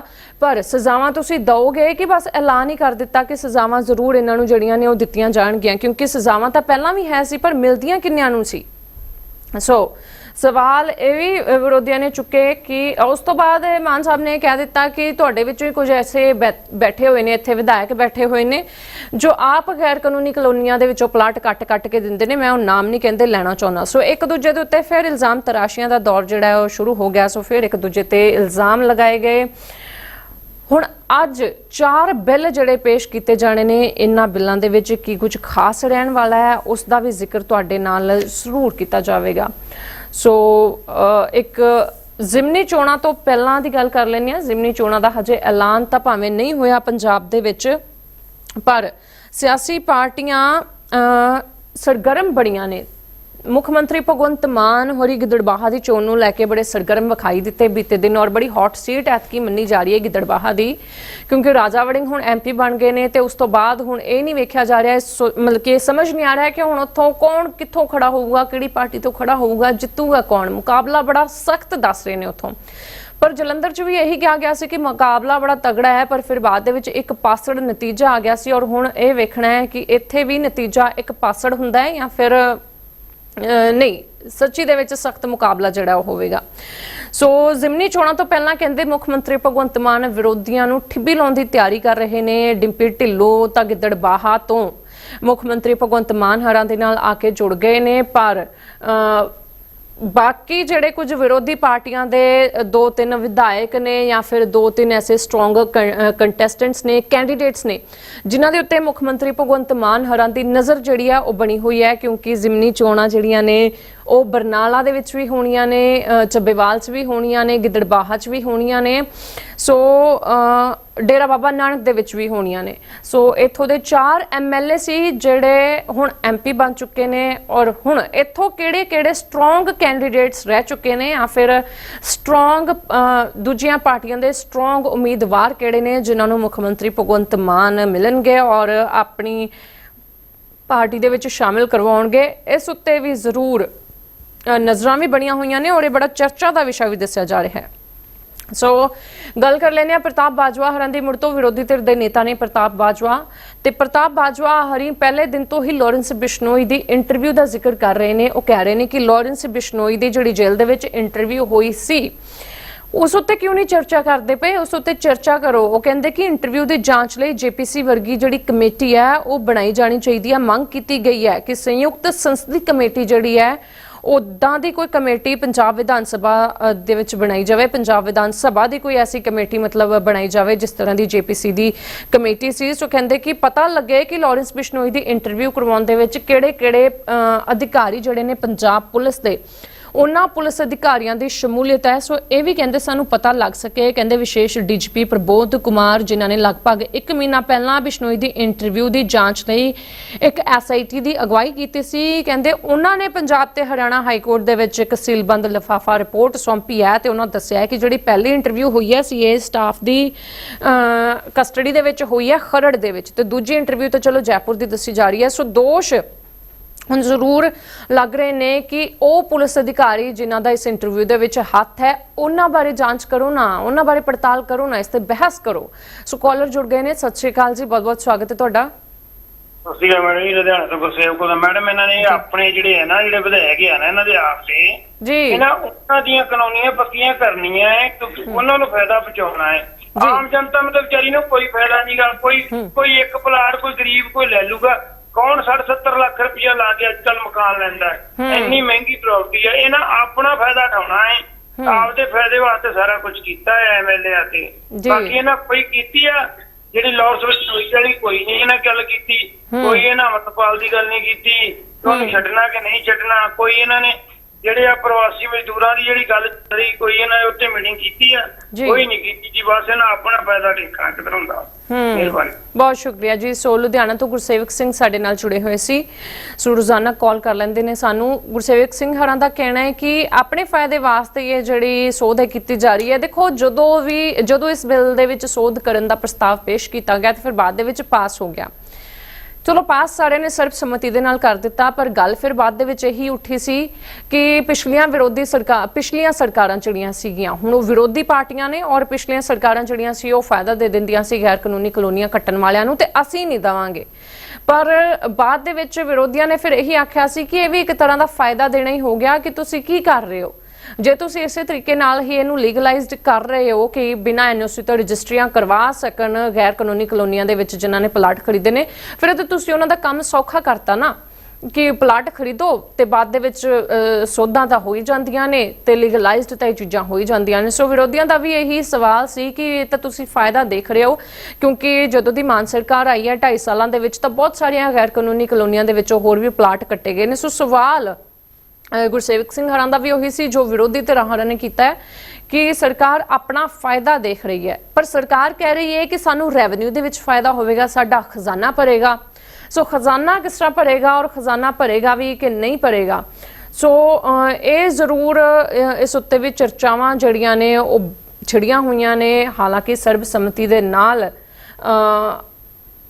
ਪਰ ਸਜ਼ਾਵਾਂ ਤੁਸੀਂ ਦਓਗੇ ਕਿ ਬਸ ਐਲਾਨ ਹੀ ਕਰ ਦਿੱਤਾ ਕਿ ਸਜ਼ਾਵਾਂ ਜ਼ਰੂਰ ਇਹਨਾਂ ਨੂੰ ਜਿਹੜੀਆਂ ਨੇ ਉਹ ਦਿੱਤੀਆਂ ਜਾਣਗੀਆਂ? ਕਿਉਂਕਿ ਸਜ਼ਾਵਾਂ ਤਾਂ ਪਹਿਲਾਂ ਵੀ ਹੈ ਸੀ, ਪਰ ਮਿਲਦੀਆਂ ਕਿੰਨਿਆਂ ਨੂੰ ਸੀ? ਸੋ ਸਵਾਲ ਇਹ ਵੀ ਵਿਰੋਧੀਆਂ ਨੇ ਚੁੱਕੇ ਕਿ ਉਸ ਤੋਂ ਬਾਅਦ ਮਾਨ ਸਾਹਿਬ ਨੇ ਕਹਿ ਦਿੱਤਾ ਕਿ ਤੁਹਾਡੇ ਵਿੱਚੋਂ ਹੀ ਕੁਝ ਐਸੇ ਬੈ- ਬੈਠੇ ਹੋਏ ਨੇ, ਇੱਥੇ ਵਿਧਾਇਕ ਬੈਠੇ ਹੋਏ ਨੇ, ਜੋ ਆਪ ਗੈਰ ਕਾਨੂੰਨੀ ਕਲੋਨੀਆਂ ਦੇ ਵਿੱਚੋਂ ਪਲਾਟ ਕੱਟ-ਕੱਟ ਕੇ ਦਿੰਦੇ ਨੇ, ਮੈਂ ਉਹ ਨਾਮ ਨਹੀਂ ਕਹਿੰਦੇ, ਲੈਣਾ ਚਾਹੁੰਦਾ। ਸੋ ਇੱਕ ਦੂਜੇ ਦੇ ਉੱਤੇ ਫਿਰ ਇਲਜ਼ਾਮ ਤਰਾਸ਼ੀਆਂ ਦਾ ਦੌਰ ਜਿਹੜਾ ਉਹ ਸ਼ੁਰੂ ਹੋ ਗਿਆ, ਸੋ ਫਿਰ ਇੱਕ ਦੂਜੇ ਤੇ ਇਲਜ਼ਾਮ ਲਗਾਏ ਗਏ। ਹੁਣ ਅੱਜ ਚਾਰ ਬਿੱਲ ਜਿਹੜੇ ਪੇਸ਼ ਕੀਤੇ ਜਾਣੇ ਨੇ ਇਹਨਾਂ ਬਿੱਲਾਂ ਦੇ ਵਿੱਚ ਕੀ ਕੁਝ ਖਾਸ ਰਹਿਣ ਵਾਲਾ ਹੈ, ਉਸ ਦਾ ਵੀ ਜ਼ਿਕਰ ਤੁਹਾਡੇ ਨਾਲ ਜ਼ਰੂਰ ਕੀਤਾ ਜਾਵੇਗਾ। ਸੋ ਇੱਕ ਜ਼ਿਮਨੀ ਚੋਣਾਂ ਤੋਂ ਪਹਿਲਾਂ ਦੀ ਗੱਲ ਕਰ ਲੈਂਦੇ ਹਾਂ। ਜ਼ਿਮਨੀ ਚੋਣਾਂ ਦਾ ਹਜੇ ਐਲਾਨ ਤਾਂ ਭਾਵੇਂ ਨਹੀਂ ਹੋਇਆ ਪੰਜਾਬ ਦੇ ਵਿੱਚ, ਪਰ ਸਿਆਸੀ ਪਾਰਟੀਆਂ ਸਰਗਰਮ ਬੜੀਆਂ ਨੇ। ਮੁੱਖ ਮੰਤਰੀ ਭਗਵੰਤ ਮਾਨ ਹੋਰੀ ਗਿੱਦੜਬਾਹਾ ਦੀ ਚੋਣ ਨੂੰ ਲੈ ਕੇ ਬੜੇ ਸਰਗਰਮ ਵਿਖਾਈ ਦਿੱਤੇ ਬੀਤੇ ਦਿਨ ਔਰ ਬੜੀ ਹੌਟ ਸੀਟ ਐਤਕੀ ਮੰਨੀ ਜਾ ਰਹੀ ਹੈ ਗਿੱਦੜਬਾਹਾ ਦੀ। ਕਿਉਂਕਿ ਰਾਜਾ ਵੜਿੰਗ ਹੁਣ ਐਮਪੀ ਬਣ ਗਏ ਨੇ ਤੇ ਉਸ ਤੋਂ ਬਾਅਦ ਹੁਣ ਇਹ ਨਹੀਂ ਵੇਖਿਆ ਜਾ ਰਿਹਾ ਸੋ- ਮਤਲਬ ਕਿ ਸਮਝ ਨਹੀਂ ਆ ਰਿਹਾ ਕਿ ਹੁਣ ਉੱਥੋਂ ਕੌਣ ਕਿੱਥੋਂ ਖੜਾ ਹੋਊਗਾ, ਕਿਹੜੀ ਪਾਰਟੀ ਤੋਂ ਖੜਾ ਹੋਊਗਾ, ਜਿੱਤੂਗਾ ਕੌਣ? ਮੁਕਾਬਲਾ ਬੜਾ ਸਖਤ ਦੱਸ ਰਹੇ ਨੇ ਉੱਥੋਂ। ਪਰ ਜਲੰਧਰ 'ਚ ਵੀ ਇਹੀ ਕਿਹਾ ਗਿਆ ਸੀ ਕਿ ਮੁਕਾਬਲਾ ਬੜਾ ਤਗੜਾ ਹੈ, ਪਰ ਫਿਰ ਬਾਅਦ ਦੇ ਵਿੱਚ ਇੱਕ ਪਾਸੜ ਨਤੀਜਾ ਆ ਗਿਆ ਸੀ ਔਰ ਹੁਣ ਇਹ ਵੇਖਣਾ ਹੈ ਕਿ ਇੱਥੇ ਵੀ ਨਤੀਜਾ ਇੱਕ ਪਾਸੜ ਹੁੰਦਾ ਹੈ ਜਾਂ ਫਿਰ ਨਹੀਂ ਸੱਚੀ ਦੇ ਵਿੱਚ ਸਖਤ ਮੁਕਾਬਲਾ ਜਿਹੜਾ ਉਹ ਹੋਵੇਗਾ। ਸੋ ਜ਼ਿਮਨੀ ਚੋਣਾਂ ਤੋਂ ਪਹਿਲਾਂ ਕਹਿੰਦੇ ਮੁੱਖ ਮੰਤਰੀ ਭਗਵੰਤ ਮਾਨ ਵਿਰੋਧੀਆਂ ਨੂੰ ਠਿੱਬੀ ਲਾਉਣ ਦੀ ਤਿਆਰੀ ਕਰ ਰਹੇ ਨੇ ਡਿੰਪੀ ਢਿੱਲੋਂ ਤਾਂ ਗਿੱਦੜਬਾਹਾ ਤੋਂ। ਮੁੱਖ ਮੰਤਰੀ ਭਗਵੰਤ ਮਾਨ ਹਰਾਂ ਦੇ ਨਾਲ ਆ ਕੇ ਜੁੜ ਗਏ ਨੇ ਪਰ ਅਹ, ਬਾਕੀ ਜਿਹੜੇ ਕੁਝ ਵਿਰੋਧੀ ਪਾਰਟੀਆਂ ਦੇ ਦੋ ਤਿੰਨ ਵਿਧਾਇਕ ਨੇ ਜਾਂ ਫਿਰ ਦੋ ਤਿੰਨ ਐਸੇ ਸਟਰੋਂਗ ਕੰਟੈਸਟੈਂਟਸ ਨੇ ਕੈਂਡੀਡੇਟਸ ਨੇ, ਜਿਨ੍ਹਾਂ ਦੇ ਉੱਤੇ ਮੁੱਖ ਮੰਤਰੀ ਭਗਵੰਤ ਮਾਨ ਹਰਾਂ ਦੀ ਨਜ਼ਰ ਜਿਹੜੀ ਆ ਉਹ ਬਣੀ ਹੋਈ ਹੈ, ਕਿਉਂਕਿ ਜ਼ਿਮਨੀ ਚੋਣਾਂ ਜਿਹੜੀਆਂ ਨੇ ਉਹ ਬਰਨਾਲਾ ਦੇ ਵਿੱਚ ਵੀ ਹੋਣੀਆਂ ਨੇ ਚੱਬੇਵਾਲ 'ਚ ਵੀ ਹੋਣੀਆਂ ਨੇ, ਗਿੱਦੜਬਾਹਾ 'ਚ ਵੀ ਹੋਣੀਆਂ ਨੇ। ਸੋ ਡੇਰਾ ਬਾਬਾ ਨਾਨਕ ਦੇ ਵਿੱਚ ਵੀ ਹੋਣੀਆਂ ਨੇ। ਸੋ ਇੱਥੋਂ ਦੇ ਚਾਰ ਐਮਐਲਏ ਸੀ, ਜਿਹੜੇ ਹੁਣ ਐਮਪੀ ਬਣ ਚੁੱਕੇ ਨੇ ਔਰ ਹੁਣ ਇੱਥੋਂ ਕਿਹੜੇ ਕਿਹੜੇ ਸਟਰੋਂਗ ਕੈਂਡੀਡੇਟਸ ਰਹਿ ਚੁੱਕੇ ਨੇ ਜਾਂ ਫਿਰ ਸਟਰੋਂਗ ਦੂਜੀਆਂ ਪਾਰਟੀਆਂ ਦੇ ਸਟਰੋਂਗ ਉਮੀਦਵਾਰ ਕਿਹੜੇ ਨੇ, ਜਿਨ੍ਹਾਂ ਨੂੰ ਮੁੱਖ ਮੰਤਰੀ ਭਗਵੰਤ ਮਾਨ ਮਿਲਣਗੇ ਔਰ ਆਪਣੀ ਪਾਰਟੀ ਦੇ ਵਿੱਚ ਸ਼ਾਮਿਲ ਕਰਵਾਉਣਗੇ। ਇਸ ਉੱਤੇ ਵੀ ਜ਼ਰੂਰ ਨਜ਼ਰਾਂ ਵੀ ਬਣੀਆਂ ਹੋਈਆਂ ਨੇ ਔਰ ਇਹ ਬੜਾ ਚਰਚਾ ਦਾ ਵਿਸ਼ਾ ਵੀ ਦੱਸਿਆ ਜਾ ਰਿਹਾ ਹੈ। ਸੋ ਗੱਲ ਕਰ ਲੈਂਦੇ ਆ ਪ੍ਰਤਾਪ ਬਾਜਵਾ ਹਰਾਂ ਦੀ ਮੁੜ ਤੋਂ ਵਿਰੋਧੀ ਧਿਰ ਦੇ ਨੇਤਾ ਨੇ ਪ੍ਰਤਾਪ ਬਾਜਵਾ ਤੇ ਪ੍ਰਤਾਪ ਬਾਜਵਾ ਹਰੀ ਪਹਿਲੇ ਦਿਨ ਤੋਂ ਹੀ ਲਾਰੈਂਸ ਬਿਸ਼ਨੋਈ ਦੀ ਇੰਟਰਵਿਊ ਦਾ ਜ਼ਿਕਰ ਕਰ ਰਹੇ ਨੇ। ਉਹ ਕਹਿ ਰਹੇ ਨੇ ਕਿ ਲਾਰੈਂਸ ਬਿਸ਼ਨੋਈ ਦੀ ਜਿਹੜੀ ਜੇਲ੍ਹ ਦੇ ਵਿੱਚ ਇੰਟਰਵਿਊ ਹੋਈ ਸੀ, ਉਸ ਉੱਤੇ ਕਿਉਂ ਨਹੀਂ ਚਰਚਾ ਕਰਦੇ ਪਏ? ਉਸ ਉੱਤੇ ਚਰਚਾ ਕਰੋ। ਉਹ ਕਹਿੰਦੇ ਕਿ ਇੰਟਰਵਿਊ ਦੀ ਜਾਂਚ ਲਈ ਜੇਪੀਸੀ ਵਰਗੀ ਜਿਹੜੀ ਕਮੇਟੀ ਹੈ, ਉਹ ਬਣਾਈ ਜਾਣੀ ਚਾਹੀਦੀ ਹੈ, ਮੰਗ ਕੀਤੀ ਗਈ ਹੈ ਕਿ ਸੰਯੁਕਤ ਸੰਸਦੀ ਕਮੇਟੀ ਜਿਹੜੀ ਹੈ ਉਦਾਂ ਦੀ ਕੋਈ ਕਮੇਟੀ ਪੰਜਾਬ ਵਿਧਾਨ ਸਭਾ ਦੇ ਵਿੱਚ ਬਣਾਈ ਜਾਵੇ, ਪੰਜਾਬ ਵਿਧਾਨ ਸਭਾ ਦੀ ਕੋਈ ਐਸੀ ਕਮੇਟੀ ਮਤਲਬ ਬਣਾਈ ਜਾਵੇ ਜਿਸ ਤਰ੍ਹਾਂ ਦੀ ਜੇਪੀਸੀ ਦੀ ਕਮੇਟੀ ਸੀ ਸੋ ਕਹਿੰਦੇ ਕਿ ਪਤਾ ਲੱਗੇ ਕਿ ਲਾਰੈਂਸ ਬਿਸ਼ਨੋਈ ਦੀ ਇੰਟਰਵਿਊ ਕਰਵਾਉਣ ਦੇ ਵਿੱਚ ਕਿਹੜੇ-ਕਿਹੜੇ ਅਧਿਕਾਰੀ ਜਿਹੜੇ ਨੇ ਪੰਜਾਬ ਪੁਲਿਸ ਦੇ ਉਹਨਾਂ ਪੁਲਿਸ ਅਧਿਕਾਰੀਆਂ ਦੀ ਸ਼ਮੂਲੀਅਤ ਹੈ। ਸੋ ਇਹ ਵੀ ਕਹਿੰਦੇ ਸਾਨੂੰ ਪਤਾ ਲੱਗ ਸਕੇ। ਕਹਿੰਦੇ ਵਿਸ਼ੇਸ਼ ਡੀਜੀਪੀ ਪ੍ਰਬੋਧ ਕੁਮਾਰ, ਜਿਨ੍ਹਾਂ ਨੇ ਲਗਭਗ 1 ਮਹੀਨਾ ਪਹਿਲਾਂ ਬਿਸ਼ਨੋਈ ਦੀ ਇੰਟਰਵਿਊ ਦੀ ਜਾਂਚ ਲਈ ਇੱਕ ਐਸਆਈਟੀ ਦੀ ਅਗਵਾਈ ਕੀਤੀ ਸੀ। ਕਹਿੰਦੇ ਉਹਨਾਂ ਨੇ ਪੰਜਾਬ ਤੇ ਹਰਿਆਣਾ ਹਾਈ ਕੋਰਟ ਦੇ ਵਿੱਚ ਇੱਕ ਸੀਲਬੰਦ ਲਿਫਾਫਾ ਰਿਪੋਰਟ ਸੌਂਪੀ ਹੈ ਤੇ ਉਹਨਾਂ ਦੱਸਿਆ ਕਿ ਜਿਹੜੀ ਪਹਿਲੀ ਇੰਟਰਵਿਊ ਹੋਈ ਹੈ ਸੀਏ ਸਟਾਫ ਦੀ ਕਸਟਡੀ ਦੇ ਵਿੱਚ ਹੋਈ ਹੈ, ਖਰੜ ਦੇ ਵਿੱਚ। ਤੇ ਦੂਜੀ ਇੰਟਰਵਿਊ ਤਾਂ ਚਲੋ ਜੈਪੁਰ ਦੀ ਦੱਸੀ ਜਾ ਰਹੀ ਹੈ। ਸੋ ਦੋਸ਼ ਹੁਣ ਜ਼ਰੂਰ ਲੱਗ ਰਹੇ ਨੇ ਕਿ ਉਹ ਪੁਲਿਸ ਅਧਿਕਾਰੀ ਜਿਨ੍ਹਾਂ ਦਾ ਇਸ ਇੰਟਰਵਿਊ ਦੇ ਵਿੱਚ ਹੱਥ ਹੈ ਉਹਨਾਂ ਬਾਰੇ ਜਾਂਚ ਕਰੋ ਨਾ ਉਹਨਾਂ ਬਾਰੇ ਪੜਤਾਲ ਕਰੋ ਨਾ ਇਸ ਤੇ ਬਹਿਸ ਕਰੋ। ਸੋ ਕਾਲਰ ਜੁੜ ਗਏ ਨੇ ਸਤਿ ਸ਼੍ਰੀ ਅਕਾਲ ਜੀ ਬਹੁਤ ਬਹੁਤ ਸਵਾਗਤ ਹੈ ਤੁਹਾਡਾ। ਸਸੀ ਮੈਡਮ ਜੀ ਲੁਧਿਆਣਾ ਤੋਂ ਗੁਰਸੇਵਕ ਦਾ ਮੈਡਮ ਇਹਨਾਂ ਨੇ ਆਪਣੇ ਜਿਹੜੇ ਹੈ ਨਾ ਜਿਹੜੇ ਵਿਧਾਇਕ ਆ ਨਾ ਇਹਨਾਂ ਦੇ ਆਪ ਤੇ ਜੀ। ਇਹਨਾਂ ਉਹਨਾਂ ਦੀਆਂ ਕਾਨੂੰਨੀਆਂ ਪੱਕੀਆਂ ਕਰਨੀਆਂ ਹੈ ਕਿਉਂਕਿ ਉਹਨਾਂ ਨੂੰ ਫਾਇਦਾ ਪਹੁੰਚਾਉਣਾ ਹੈ। ਆਮ ਜਨਤਾ ਤਾਂ ਵਿਚਾਰੀ ਨੂੰ ਕੋਈ ਫਾਇਦਾ ਨਹੀਂ ਗਾ ਕੋਈ ਕੋਈ ਇੱਕ ਪਲਾਟ ਕੋਈ ਗਰੀਬ ਕੋਈ ਲੈ ਲੂਗਾ। ਕੌਣ 60 70 ਲੱਖ ਰੁਪਇਆ ਲਾ ਕੇ ਅੱਜ ਕੱਲ ਮਕਾਨ ਲੈਂਦਾ ਹੈ? ਇੰਨੀ ਮਹਿੰਗੀ ਪ੍ਰਾਪਰਟੀ ਹੈ ਇਹਨਾਂ ਆਪਣਾ ਫਾਇਦਾ ਉਠਾਉਣਾ ਹੈ। ਆਪਦੇ ਫਾਇਦੇ ਵਾਸਤੇ ਸਾਰਾ ਕੁਝ ਕੀਤਾ ਹੈ ਐਮਐਲਏ ਆ ਕੇ ਜੀ। ਬਾਕੀ ਇਹਨਾਂ ਕੋਈ ਕੀਤੀ ਆ? ਜਿਹੜੀ ਲਾਰੈਂਸ ਵਿੱਚ ਹੋਈ ਵਾਲੀ ਕੋਈ ਨਹੀਂ ਇਹਨਾਂ ਗੱਲ ਕੀਤੀ। ਕੋਈ ਇਹਨਾਂ ਮਤਪਾਲ ਦੀ ਗੱਲ ਨਹੀਂ ਕੀਤੀ। ਤੁਹਾਨੂੰ ਛੱਡਣਾ ਕਿ ਨਹੀਂ ਛੱਡਣਾ ਕੋਈ ਇਹਨਾਂ ਨੇ ਜਿਹੜੇ ਆ ਪ੍ਰਵਾਸੀ ਮਜ਼ਦੂਰਾਂ ਦੀ ਜਿਹੜੀ ਗੱਲ ਕਰੀ ਕੋਈ ਇਹਨਾਂ ਨੇ ਉੱਤੇ ਮੀਟਿੰਗ ਕੀਤੀ ਆ। ਕੋਈ ਨਹੀਂ ਕੀਤੀ ਜੀ ਬਸ ਇਹਨਾਂ ਆਪਣਾ ਫਾਇਦਾ ਦੇਖਣਾ ਕਿਧਰ ਹੁੰਦਾ? ਮਿਹਰਬਾਨੀ। ਬਹੁਤ ਸ਼ੁਕਰੀਆ ਜੀ। ਸੋ ਲੁਧਿਆਣਾ ਤੋਂ ਗੁਰਸੇਵਕ ਸਿੰਘ ਸਾਡੇ ਨਾਲ ਜੁੜੇ ਹੋਏ ਸੀ। ਸੋ ਰੋਜ਼ਾਨਾ ਕਾਲ ਕਰ ਲੈਂਦੇ ਨੇ ਸਾਨੂੰ। ਗੁਰਸੇਵਕ ਸਿੰਘ ਹਰਾਂ ਦਾ ਕਹਿਣਾ ਹੈ ਕਿ ਆਪਣੇ ਫਾਇਦੇ ਵਾਸਤੇ ਇਹ ਜਿਹੜੀ ਸੋਧ ਹੈ ਕੀਤੀ ਜਾ ਰਹੀ ਹੈ। ਦੇਖੋ ਜਦੋਂ ਵੀ ਜਦੋਂ ਇਸ ਬਿੱਲ ਦੇ ਵਿੱਚ ਸੋਧ ਕਰਨ ਦਾ ਪ੍ਰਸਤਾਵ ਪੇਸ਼ ਕੀਤਾ ਗਿਆ ਤੇ ਫਿਰ ਬਾਅਦ ਦੇ ਵਿੱਚ ਪਾਸ ਹੋ ਗਿਆ। ਚਲੋ ਪਾਸ ਸਾਰਿਆਂ ਨੇ ਸਰਬਸੰਮਤੀ ਦੇ ਨਾਲ ਕਰ ਦਿੱਤਾ, ਪਰ ਗੱਲ ਫਿਰ ਬਾਅਦ ਦੇ ਵਿੱਚ ਇਹੀ ਉੱਠੀ ਸੀ ਕਿ ਪਿਛਲੀਆਂ ਵਿਰੋਧੀ ਸਰਕਾਰ ਪਿਛਲੀਆਂ ਸਰਕਾਰਾਂ ਜਿਹੜੀਆਂ ਸੀਗੀਆਂ, ਹੁਣ ਉਹ ਵਿਰੋਧੀ ਪਾਰਟੀਆਂ ਨੇ ਔਰ ਪਿਛਲੀਆਂ ਸਰਕਾਰਾਂ ਜਿਹੜੀਆਂ ਸੀ ਉਹ ਫਾਇਦਾ ਦੇ ਦਿੰਦੀਆਂ ਸੀ ਗੈਰ ਕਾਨੂੰਨੀ ਕਲੋਨੀਆਂ ਕੱਟਣ ਵਾਲਿਆਂ ਨੂੰ ਤੇ ਅਸੀਂ ਨਹੀਂ ਦਵਾਂਗੇ। ਪਰ ਬਾਅਦ ਦੇ ਵਿੱਚ ਵਿਰੋਧੀਆਂ ਨੇ ਫਿਰ ਇਹੀ ਆਖਿਆ ਸੀ ਕਿ ਇਹ ਵੀ ਇੱਕ ਤਰ੍ਹਾਂ ਦਾ ਫਾਇਦਾ ਦੇਣਾ ਹੀ ਹੋ ਗਿਆ ਕਿ ਤੁਸੀਂ ਕੀ ਕਰ ਰਹੇ ਹੋ? ਜੇ ਤੁਸੀਂ ਇਸੇ ਤਰੀਕੇ ਨਾਲ ਹੀ ਇਹਨੂੰ ਲੀਗਲਾਈਜ਼ਡ ਕਰ ਰਹੇ ਹੋ ਕਿ ਬਿਨਾਂ ਐਨਓਸੀ ਤੋਂ ਰਜਿਸਟਰੀਆਂ ਕਰਵਾ ਸਕਣ ਗੈਰ ਕਾਨੂੰਨੀ ਕਲੋਨੀਆਂ ਦੇ ਵਿੱਚ ਜਿਨ੍ਹਾਂ ਨੇ ਪਲਾਟ ਖਰੀਦੇ ਨੇ, ਫਿਰ ਇਹ ਤਾਂ ਤੁਸੀਂ ਉਹਨਾਂ ਦਾ ਕੰਮ ਸੌਖਾ ਕਰਤਾ ਨਾ, ਕਿ ਪਲਾਟ ਖਰੀਦੋ ਤੇ ਬਾਅਦ ਦੇ ਵਿੱਚ ਸੋਧਾਂ ਤਾਂ ਹੋਈ ਜਾਂਦੀਆਂ ਨੇ ਤੇ ਲੀਗਲਾਈਜ਼ਡ ਤਾਂ ਇਹ ਚੀਜ਼ਾਂ ਹੋਈ ਜਾਂਦੀਆਂ ਨੇ। ਸੋ ਵਿਰੋਧੀਆਂ ਦਾ ਵੀ ਇਹੀ ਸਵਾਲ ਸੀ ਕਿ ਇਹ ਤਾਂ ਤੁਸੀਂ ਫਾਇਦਾ ਦੇਖ ਰਹੇ ਹੋ, ਕਿਉਂਕਿ ਜਦੋਂ ਦੀ ਮਾਨ ਸਰਕਾਰ ਆਈ ਹੈ 2.5 ਸਾਲਾਂ ਦੇ ਵਿੱਚ ਤਾਂ ਬਹੁਤ ਸਾਰੀਆਂ ਗੈਰ ਕਾਨੂੰਨੀ ਕਲੋਨੀਆਂ ਦੇ ਵਿੱਚੋਂ ਹੋਰ ਵੀ ਪਲਾਟ ਕੱਟੇ ਗਏ ਨੇ। ਸੋ ਸਵਾਲ ਗੁਰਸੇਵਕ ਸਿੰਘ ਹਰਾਂ ਦਾ ਵੀ ਉਹੀ ਸੀ ਜੋ ਵਿਰੋਧੀ ਧਿਰਾਂ ਹਰਾਂ ਨੇ ਕੀਤਾ ਹੈ ਕਿ ਸਰਕਾਰ ਆਪਣਾ ਫਾਇਦਾ ਦੇਖ ਰਹੀ ਹੈ। ਪਰ ਸਰਕਾਰ ਕਹਿ ਰਹੀ ਹੈ ਕਿ ਸਾਨੂੰ ਰੈਵਨਿਊ ਦੇ ਵਿੱਚ ਫਾਇਦਾ ਹੋਵੇਗਾ, ਸਾਡਾ ਖਜ਼ਾਨਾ ਭਰੇਗਾ। ਸੋ ਖਜ਼ਾਨਾ ਕਿਸ ਤਰ੍ਹਾਂ ਭਰੇਗਾ ਔਰ ਖਜ਼ਾਨਾ ਭਰੇਗਾ ਵੀ ਕਿ ਨਹੀਂ ਭਰੇਗਾ? ਸੋ ਇਹ ਜ਼ਰੂਰ ਇਸ ਉੱਤੇ ਵੀ ਚਰਚਾਵਾਂ ਜਿਹੜੀਆਂ ਨੇ ਉਹ ਛਿੜੀਆਂ ਹੋਈਆਂ ਨੇ। ਹਾਲਾਂਕਿ ਸਰਬਸੰਮਤੀ ਦੇ ਨਾਲ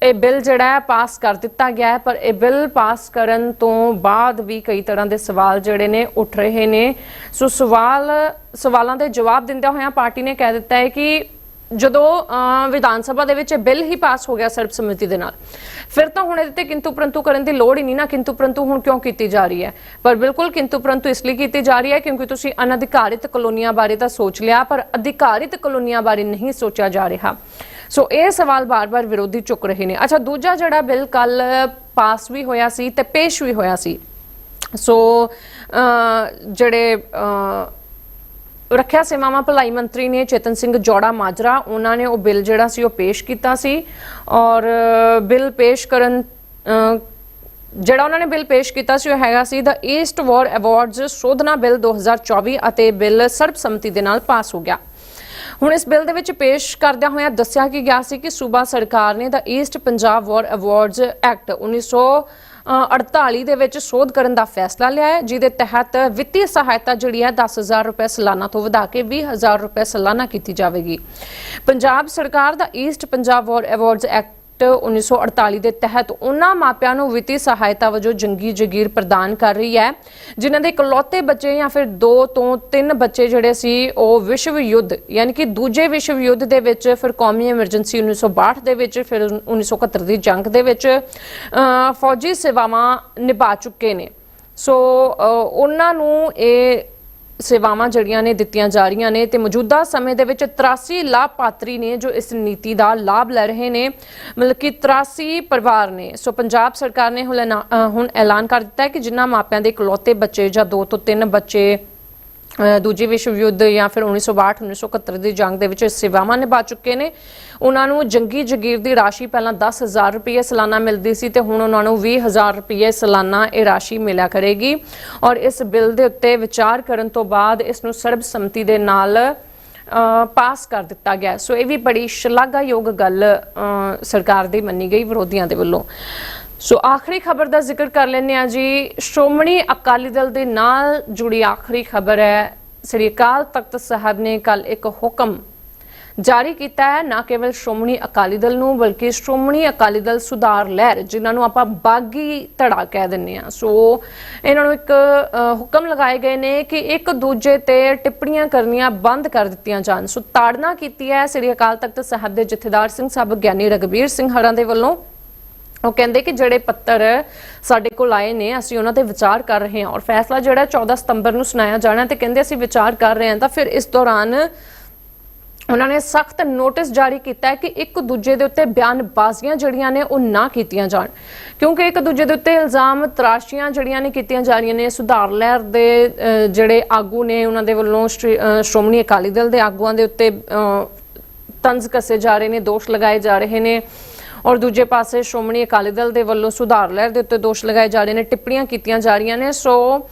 ਇਹ ਬਿੱਲ ਜਿਹੜਾ ਹੈ ਪਾਸ ਕਰ ਦਿੱਤਾ ਗਿਆ ਹੈ, ਪਰ ਇਹ ਬਿੱਲ ਪਾਸ ਕਰਨ ਤੋਂ ਬਾਅਦ ਵੀ ਕਈ ਤਰ੍ਹਾਂ ਦੇ ਸਵਾਲ ਜਿਹੜੇ ਨੇ ਉੱਠ ਰਹੇ ਨੇ। ਸੋ ਸਵਾਲ, ਸਵਾਲਾਂ ਦੇ ਜਵਾਬ ਦਿੰਦਿਆਂ ਹੋਇਆਂ ਪਾਰਟੀ ਨੇ ਕਹਿ ਦਿੱਤਾ ਹੈ ਕਿ ਜਦੋਂ ਵਿਧਾਨ ਸਭਾ ਦੇ ਵਿੱਚ ਇਹ ਬਿੱਲ ਹੀ ਪਾਸ ਹੋ ਗਿਆ ਸਰਬਸੰਮਤੀ ਦੇ ਨਾਲ, ਫਿਰ ਤਾਂ ਹੁਣ ਇਹਦੇ ਤੇ ਕਿੰਤੂ ਪ੍ਰੰਤੂ ਕਰਨ ਦੀ ਲੋੜ ਹੀ ਨਹੀਂ ਨਾ, ਕਿੰਤੂ ਪ੍ਰੰਤੂ ਹੁਣ ਕਿਉਂ ਕੀਤੀ ਜਾ ਰਹੀ ਹੈ? ਪਰ ਬਿਲਕੁਲ ਕਿੰਤੂ ਪ੍ਰੰਤੂ ਇਸ ਲਈ ਕੀਤੀ ਜਾ ਰਹੀ ਹੈ ਕਿਉਂਕਿ ਤੁਸੀਂ ਅਨਧਿਕਾਰਿਤ ਕਲੋਨੀਆਂ ਬਾਰੇ ਤਾਂ ਸੋਚ ਲਿਆ, ਪਰ ਅਧਿਕਾਰਿਤ ਕਲੋਨੀਆਂ ਬਾਰੇ ਨਹੀਂ ਸੋਚਿਆ ਜਾ ਰਿਹਾ। ਸੋ ਇਹ ਸਵਾਲ ਬਾਰ-ਬਾਰ ਵਿਰੋਧੀ ਚੁੱਕ ਰਹੇ ਨੇ। ਅੱਛਾ, ਦੂਜਾ ਜਿਹੜਾ ਬਿੱਲ ਕੱਲ ਪਾਸ ਵੀ ਹੋਇਆ ਸੀ ਤੇ ਪੇਸ਼ ਵੀ ਹੋਇਆ ਸੀ। ਸੋ ਜਿਹੜੇ ਰੱਖਿਆ ਸੇਵਾਵਾਂ ਭਲਾਈ ਮੰਤਰੀ ਨੇ ਚੇਤਨ ਸਿੰਘ ਜੋੜਾ ਮਾਜਰਾ, ਉਹਨਾਂ ਨੇ ਉਹ ਬਿੱਲ ਜਿਹੜਾ ਸੀ ਉਹ ਪੇਸ਼ ਕੀਤਾ ਸੀ। ਔਰ ਬਿੱਲ ਪੇਸ਼ ਕਰਨ ਜਿਹੜਾ ਉਹਨਾਂ ਨੇ ਬਿੱਲ ਪੇਸ਼ ਕੀਤਾ ਸੀ ਉਹ ਹੈਗਾ ਸੀ ਦਾ ਈਸਟ ਵਾਰ ਅਵਾਰਡਸ ਸੋਧਨਾ ਬਿੱਲ 2024 ਅਤੇ ਬਿੱਲ ਸਰਬਸੰਮਤੀ ਦੇ ਨਾਲ ਪਾਸ ਹੋ ਗਿਆ। ਹੁਣ ਇਸ ਬਿੱਲ ਦੇ ਵਿੱਚ ਪੇਸ਼ ਕਰਦਿਆਂ ਹੋਇਆਂ ਦੱਸਿਆ ਕਿ ਗਿਆ ਸੀ ਕਿ ਸੂਬਾ ਸਰਕਾਰ ਨੇ ਦਾ East Punjab war awards act 1948 ਦੇ ਵਿੱਚ ਸੋਧ ਕਰਨ ਦਾ ਫੈਸਲਾ ਲਿਆ ਹੈ, ਜਿਹਦੇ ਤਹਿਤ ਵਿੱਤੀ ਸਹਾਇਤਾ ਜਿਹੜੀ ਹੈ 10000 ਰੁਪਏ ਸਾਲਾਨਾ ਤੋਂ ਵਧਾ ਕੇ 20000 ਰੁਪਏ ਸਾਲਾਨਾ ਕੀਤੀ ਜਾਵੇਗੀ। ਪੰਜਾਬ ਸਰਕਾਰ ਦਾ East Punjab war awards act 1948 ਦੇ ਤਹਿਤ ਉਹਨਾਂ ਮਾਪਿਆਂ ਨੂੰ ਵਿੱਤੀ ਸਹਾਇਤਾ ਵਜੋਂ ਜੰਗੀ ਜਗੀਰ ਪ੍ਰਦਾਨ ਕਰ ਰਹੀ ਹੈ, ਜਿਨ੍ਹਾਂ ਦੇ ਇਕਲੌਤੇ ਬੱਚੇ ਜਾਂ ਫਿਰ ਦੋ ਤੋਂ ਤਿੰਨ ਬੱਚੇ ਜਿਹੜੇ ਸੀ, ਉਹ ਵਿਸ਼ਵ ਯੁੱਧ, ਯਾਨੀ ਕਿ ਦੂਜੇ ਵਿਸ਼ਵ ਯੁੱਧ ਦੇ ਵਿੱਚ ਫਿਰ ਕੌਮੀ ਐਮਰਜੈਂਸੀ 1962 ਦੇ ਵਿੱਚ, ਫਿਰ 1971 ਦੀ ਜੰਗ ਦੇ ਵਿੱਚ ਫੌਜੀ ਸੇਵਾਵਾਂ ਨਿਭਾ ਚੁੱਕੇ ਨੇ। ਸੋ ਉਹਨਾਂ ਨੂੰ ਇਹ ਸੇਵਾਵਾਂ ਜਿਹੜੀਆਂ ਨੇ ਦਿੱਤੀਆਂ ਜਾ ਰਹੀਆਂ ਨੇ ਤੇ ਮੌਜੂਦਾ ਸਮੇਂ ਦੇ ਵਿੱਚ 83 ਲਾਭਪਾਤਰੀ ਨੇ ਜੋ ਇਸ ਨੀਤੀ ਦਾ ਲਾਭ ਲੈ ਰਹੇ ਨੇ, ਮਤਲਬ ਕਿ 83 ਪਰਿਵਾਰ ਨੇ। ਸੋ ਪੰਜਾਬ ਸਰਕਾਰ ਨੇ ਹੁਣ ਹੁਣ ਐਲਾਨ ਕਰ ਦਿੱਤਾ ਹੈ ਕਿ ਜਿਨ੍ਹਾਂ ਮਾਪਿਆਂ ਦੇ ਇਕਲੌਤੇ ਬੱਚੇ ਜਾਂ ਦੋ ਤੋਂ ਤਿੰਨ ਬੱਚੇ ਦੂਜੇ ਵਿਸ਼ਵ ਯੁੱਧ ਜਾਂ ਫਿਰ 1962 1971 ਦੀ ਜੰਗ ਦੇ ਵਿੱਚ ਸੇਵਾਵਾਂ ਨਿਭਾ ਚੁੱਕੇ ਨੇ। ਉਹਨਾਂ ਨੂੰ ਜੰਗੀ ਜਗੀਰ ਦੀ ਰਾਸ਼ੀ ਪਹਿਲਾਂ 10000 ਰੁਪਏ ਸਾਲਾਨਾ ਮਿਲਦੀ ਸੀ ਤੇ ਹੁਣ ਉਹਨਾਂ ਨੂੰ 20000 ਰੁਪਏ ਸਾਲਾਨਾ ਇਹ ਰਾਸ਼ੀ ਮਿਲਿਆ ਕਰੇਗੀ। ਔਰ ਇਸ ਬਿੱਲ ਦੇ ਉੱਤੇ ਵਿਚਾਰ ਕਰਨ ਤੋਂ ਬਾਅਦ ਇਸ ਨੂੰ ਸਰਬਸੰਮਤੀ ਦੇ ਨਾਲ ਪਾਸ ਕਰ ਦਿੱਤਾ ਗਿਆ। ਸੋ ਇਹ ਵੀ ਬੜੀ ਸ਼ਲਾਘਾਯੋਗ ਗੱਲ ਸਰਕਾਰ ਦੀ ਮੰਨੀ ਗਈ ਵਿਰੋਧੀਆਂ ਦੇ ਵੱਲੋਂ। ਸੋ ਆਖਰੀ ਖਬਰ ਦਾ ਜ਼ਿਕਰ ਕਰ ਲੈਂਦੇ ਆ ਜੀ। ਸ਼੍ਰੋਮਣੀ ਅਕਾਲੀ ਦਲ ਦੇ ਨਾਲ ਜੁੜੀ ਆਖਰੀ ਖਬਰ ਹੈ। ਸ੍ਰੀ ਅਕਾਲ ਤਖਤ ਸਾਹਿਬ ਨੇ ਕੱਲ ਇੱਕ ਹੁਕਮ ਜਾਰੀ ਕੀਤਾ ਹੈ। ਨਾ ਕੇਵਲ ਸ਼੍ਰੋਮਣੀ ਅਕਾਲੀ ਦਲ ਨੂੰ, ਬਲਕਿ ਸ਼੍ਰੋਮਣੀ ਅਕਾਲੀ ਦਲ ਸੁਧਾਰ ਲਹਿਰ, ਜਿਨ੍ਹਾਂ ਨੂੰ ਆਪਾਂ ਬਾਗੀ ਧੜਾ ਕਹਿ ਦਿੰਦੇ ਆ ਸੋ ਇਹਨਾਂ ਨੂੰ ਇੱਕ ਹੁਕਮ ਲਗਾਏ ਗਏ ਨੇ ਕਿ ਇੱਕ ਦੂਜੇ ਤੇ ਟਿੱਪਣੀਆਂ ਕਰਨੀਆਂ ਬੰਦ ਕਰ ਦਿੱਤੀਆਂ ਜਾਣ। ਸੋ ਤਾੜਨਾ ਕੀਤੀ ਹੈ ਸ੍ਰੀ ਅਕਾਲ ਤਖਤ ਸਾਹਿਬ ਦੇ ਜਥੇਦਾਰ ਸਿੰਘ ਸਾਹਿਬ ਗਿਆਨੀ ਰਗਬੀਰ ਸਿੰਘ ਹਰਾਂ ਦੇ ਵੱਲੋਂ। ਉਹ ਕਹਿੰਦੇ ਕਿ ਜਿਹੜੇ ਪੱਤਰ ਸਾਡੇ ਕੋਲ ਆਏ ਨੇ, ਅਸੀਂ ਉਹਨਾਂ ਤੇ ਵਿਚਾਰ ਕਰ ਰਹੇ ਹਾਂ ਔਰ ਫੈਸਲਾ ਜਿਹੜਾ 14 ਸਤੰਬਰ ਨੂੰ ਸੁਣਾਇਆ ਜਾਣਾ ਤੇ ਕਹਿੰਦੇ ਅਸੀਂ ਵਿਚਾਰ ਕਰ ਰਹੇ ਹਾਂ ਤਾਂ ਫਿਰ ਇਸ ਦੌਰਾਨ ਉਹਨਾਂ ਨੇ ਸਖਤ ਨੋਟਿਸ ਜਾਰੀ ਕੀਤਾ ਹੈ ਕਿ ਇੱਕ ਦੂਜੇ ਦੇ ਉੱਤੇ ਬਿਆਨਬਾਜ਼ੀਆਂ ਜਿਹੜੀਆਂ ਨੇ ਉਹ ਨਾ ਕੀਤੀਆਂ ਜਾਣ। ਕਿਉਂਕਿ ਇੱਕ ਦੂਜੇ ਦੇ ਉੱਤੇ ਇਲਜ਼ਾਮ ਤਰਾਸ਼ੀਆਂ ਜਿਹੜੀਆਂ ਨੇ ਕੀਤੀਆਂ ਜਾ ਰਹੀਆਂ ਨੇ, ਸੁਧਾਰ ਲਹਿਰ ਦੇ ਜਿਹੜੇ ਆਗੂ ਨੇ ਉਹਨਾਂ ਦੇ ਵੱਲੋਂ ਸ਼੍ਰੀ- ਸ਼੍ਰੋਮਣੀ ਅਕਾਲੀ ਦਲ ਦੇ ਆਗੂਆਂ ਦੇ ਉੱਤੇ ਤੰਜ਼ ਕੱਸੇ ਜਾ ਰਹੇ ਨੇ, ਦੋਸ਼ ਲਗਾਏ ਜਾ ਰਹੇ ਨੇ। ਔਰ ਦੂਜੇ ਪਾਸੇ ਸ਼੍ਰੋਮਣੀ ਅਕਾਲੀ ਦਲ ਦੇ ਵੱਲੋਂ ਸੁਧਾਰ ਲਹਿਰ ਦੇ ਉੱਤੇ ਦੋਸ਼ ਲਗਾਏ ਜਾ ਰਹੇ ਨੇ, ਟਿੱਪਣੀਆਂ ਕੀਤੀਆਂ ਜਾ ਰਹੀਆਂ ਨੇ। ਸੋ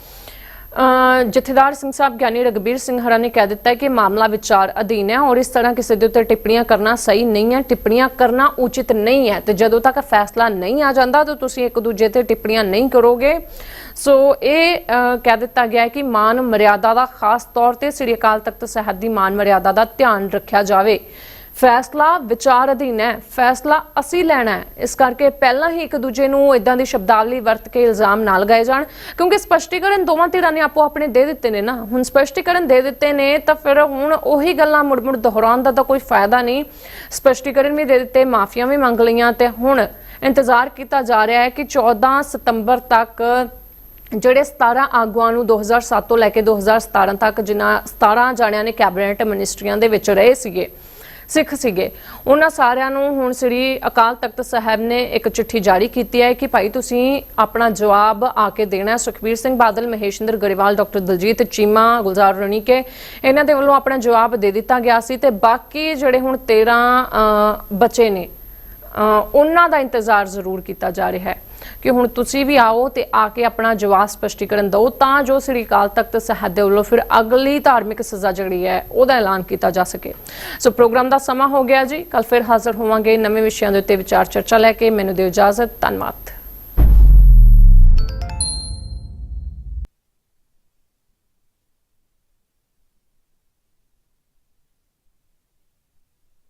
ਜਥੇਦਾਰ ਸਿੰਘ ਸਾਹਿਬ ਗਿਆਨੀ ਰਗਬੀਰ ਸਿੰਘ ਹਰਾ ਨੇ ਕਹਿ ਦਿੱਤਾ ਹੈ ਕਿ ਮਾਮਲਾ ਵਿਚਾਰ ਅਧੀਨ ਹੈ ਔਰ ਇਸ ਤਰ੍ਹਾਂ ਕਿਸੇ ਦੇ ਉੱਤੇ ਟਿੱਪਣੀਆਂ ਕਰਨਾ ਸਹੀ ਨਹੀਂ ਹੈ। ਟਿੱਪਣੀਆਂ ਕਰਨਾ ਉਚਿਤ ਨਹੀਂ ਹੈ ਤੇ ਜਦੋਂ ਤੱਕ ਫੈਸਲਾ ਨਹੀਂ ਆ ਜਾਂਦਾ ਤਾਂ ਤੁਸੀਂ ਇੱਕ ਦੂਜੇ ਤੇ ਟਿੱਪਣੀਆਂ ਨਹੀਂ ਕਰੋਗੇ। ਸੋ, ਇਹ ਕਹਿ ਦਿੱਤਾ ਗਿਆ ਹੈ ਕਿ ਮਾਨ ਮਰਿਆਦਾ ਦਾ ਖਾਸ ਤੌਰ ਤੇ ਸ੍ਰੀ ਅਕਾਲ ਤਖਤ ਸਾਹਿਬ ਦੀ ਮਾਨ ਮਰਿਆਦਾ ਦਾ ਧਿਆਨ ਰੱਖਿਆ ਜਾਵੇ। ਫੈਸਲਾ ਵਿਚਾਰ ਅਧੀਨ ਹੈ। ਫੈਸਲਾ ਅਸੀਂ ਲੈਣਾ ਹੈ। ਇਸ ਕਰਕੇ ਪਹਿਲਾਂ ਹੀ ਇੱਕ ਦੂਜੇ ਨੂੰ ਇਦਾਂ ਦੀ ਸ਼ਬਦਾਵਲੀ ਵਰਤ ਕੇ ਇਲਜ਼ਾਮ ਨਾ ਲਗਾਏ ਜਾਣ, ਕਿਉਂਕਿ ਸਪਸ਼ਟੀਕਰਨ ਦੋਵਾਂ ਧਿਰਾਂ ਨੇ ਆਪੋ ਆਪਣੇ ਦੇ ਦਿੱਤੇ ਨੇ ਨਾ। ਹੁਣ ਸਪਸ਼ਟੀਕਰਨ ਦੇ ਦਿੱਤੇ ਨੇ ਤਾਂ ਫਿਰ ਹੁਣ ਉਹੀ ਗੱਲਾਂ ਮੁੜ-ਮੁੜ ਦੁਹਰਾਉਣ ਦਾ ਤਾਂ ਕੋਈ ਫਾਇਦਾ ਨਹੀਂ। ਸਪਸ਼ਟੀਕਰਨ ਵੀ ਦੇ ਦਿੱਤੇ, ਮਾਫੀਆਂ ਵੀ ਮੰਗ ਲਈਆਂ ਤੇ ਹੁਣ ਇੰਤਜ਼ਾਰ ਕੀਤਾ ਜਾ ਰਿਹਾ ਹੈ ਕਿ 14 ਸਤੰਬਰ ਤੱਕ ਜਿਹੜੇ 17 ਆਗੂਆਂ ਨੂੰ 2007 ਤੋਂ ਲੈ ਕੇ 2017 ਤੱਕ ਜਿਨ੍ਹਾਂ 17 ਜਾਣਿਆਂ ਨੇ ਕੈਬਨਿਟ ਮਿਨਿਸਟਰੀਆਂ ਦੇ ਵਿੱਚ ਰਹੇ ਸੀਗੇ ਸਿੱਖ ਸੀਗੇ ਉਹਨਾਂ ਸਾਰਿਆਂ ਨੂੰ ਹੁਣ ਸ੍ਰੀ ਅਕਾਲ ਤਖਤ ਸਾਹਿਬ ਨੇ ਇੱਕ ਚਿੱਠੀ ਜਾਰੀ ਕੀਤੀ ਹੈ ਕਿ ਭਾਈ ਤੁਸੀਂ ਆਪਣਾ ਜਵਾਬ ਆ ਕੇ ਦੇਣਾ ਹੈ। ਸੁਖਬੀਰ ਸਿੰਘ ਬਾਦਲ ਮਹੇਸ਼ਿੰਦਰ ਗਰੇਵਾਲ ਡਾਕਟਰ ਦਲਜੀਤ ਚੀਮਾ ਗੁਲਜ਼ਾਰ ਰਣੀਕੇ ਇਹਨਾਂ ਦੇ ਵੱਲੋਂ ਆਪਣਾ ਜਵਾਬ ਦੇ ਦਿੱਤਾ ਗਿਆ ਸੀ ਤੇ ਬਾਕੀ ਜਿਹੜੇ ਹੁਣ 13 ਅ, ਬਚੇ ਨੇ ਉਹਨਾਂ ਦਾ ਇੰਤਜ਼ਾਰ ਜ਼ਰੂਰ ਕੀਤਾ ਜਾ ਰਿਹਾ ਹੈ ਕਿ ਹੁਣ ਤੁਸੀਂ ਵੀ ਆਓ ਤੇ ਆ ਕੇ ਆਪਣਾ ਜਵਾਬ ਸਪਸ਼ਟੀਕਰਨ ਦਿਓ, ਤਾਂ ਜੋ ਸ੍ਰੀ ਅਕਾਲ ਤਖਤ ਸਾਹਿਬ ਦੇ ਵੱਲੋਂ ਫਿਰ ਅਗਲੀ ਧਾਰਮਿਕ ਸਜ਼ਾ ਜਿਹੜੀ ਹੈ ਉਹਦਾ ਐਲਾਨ ਕੀਤਾ ਜਾ ਸਕੇ। ਸੋ ਪ੍ਰੋਗਰਾਮ ਦਾ ਸਮਾਂ ਹੋ ਗਿਆ ਜੀ ਕੱਲ ਫਿਰ ਹਾਜ਼ਰ ਹੋਵਾਂਗੇ ਨਵੇਂ ਵਿਸ਼ਿਆਂ ਦੇ ਉੱਤੇ ਵਿਚਾਰ ਚਰਚਾ ਲੈ ਕੇ। ਮੈਨੂੰ ਦਿਓ ਇਜਾਜ਼ਤ, ਧੰਨਵਾਦ।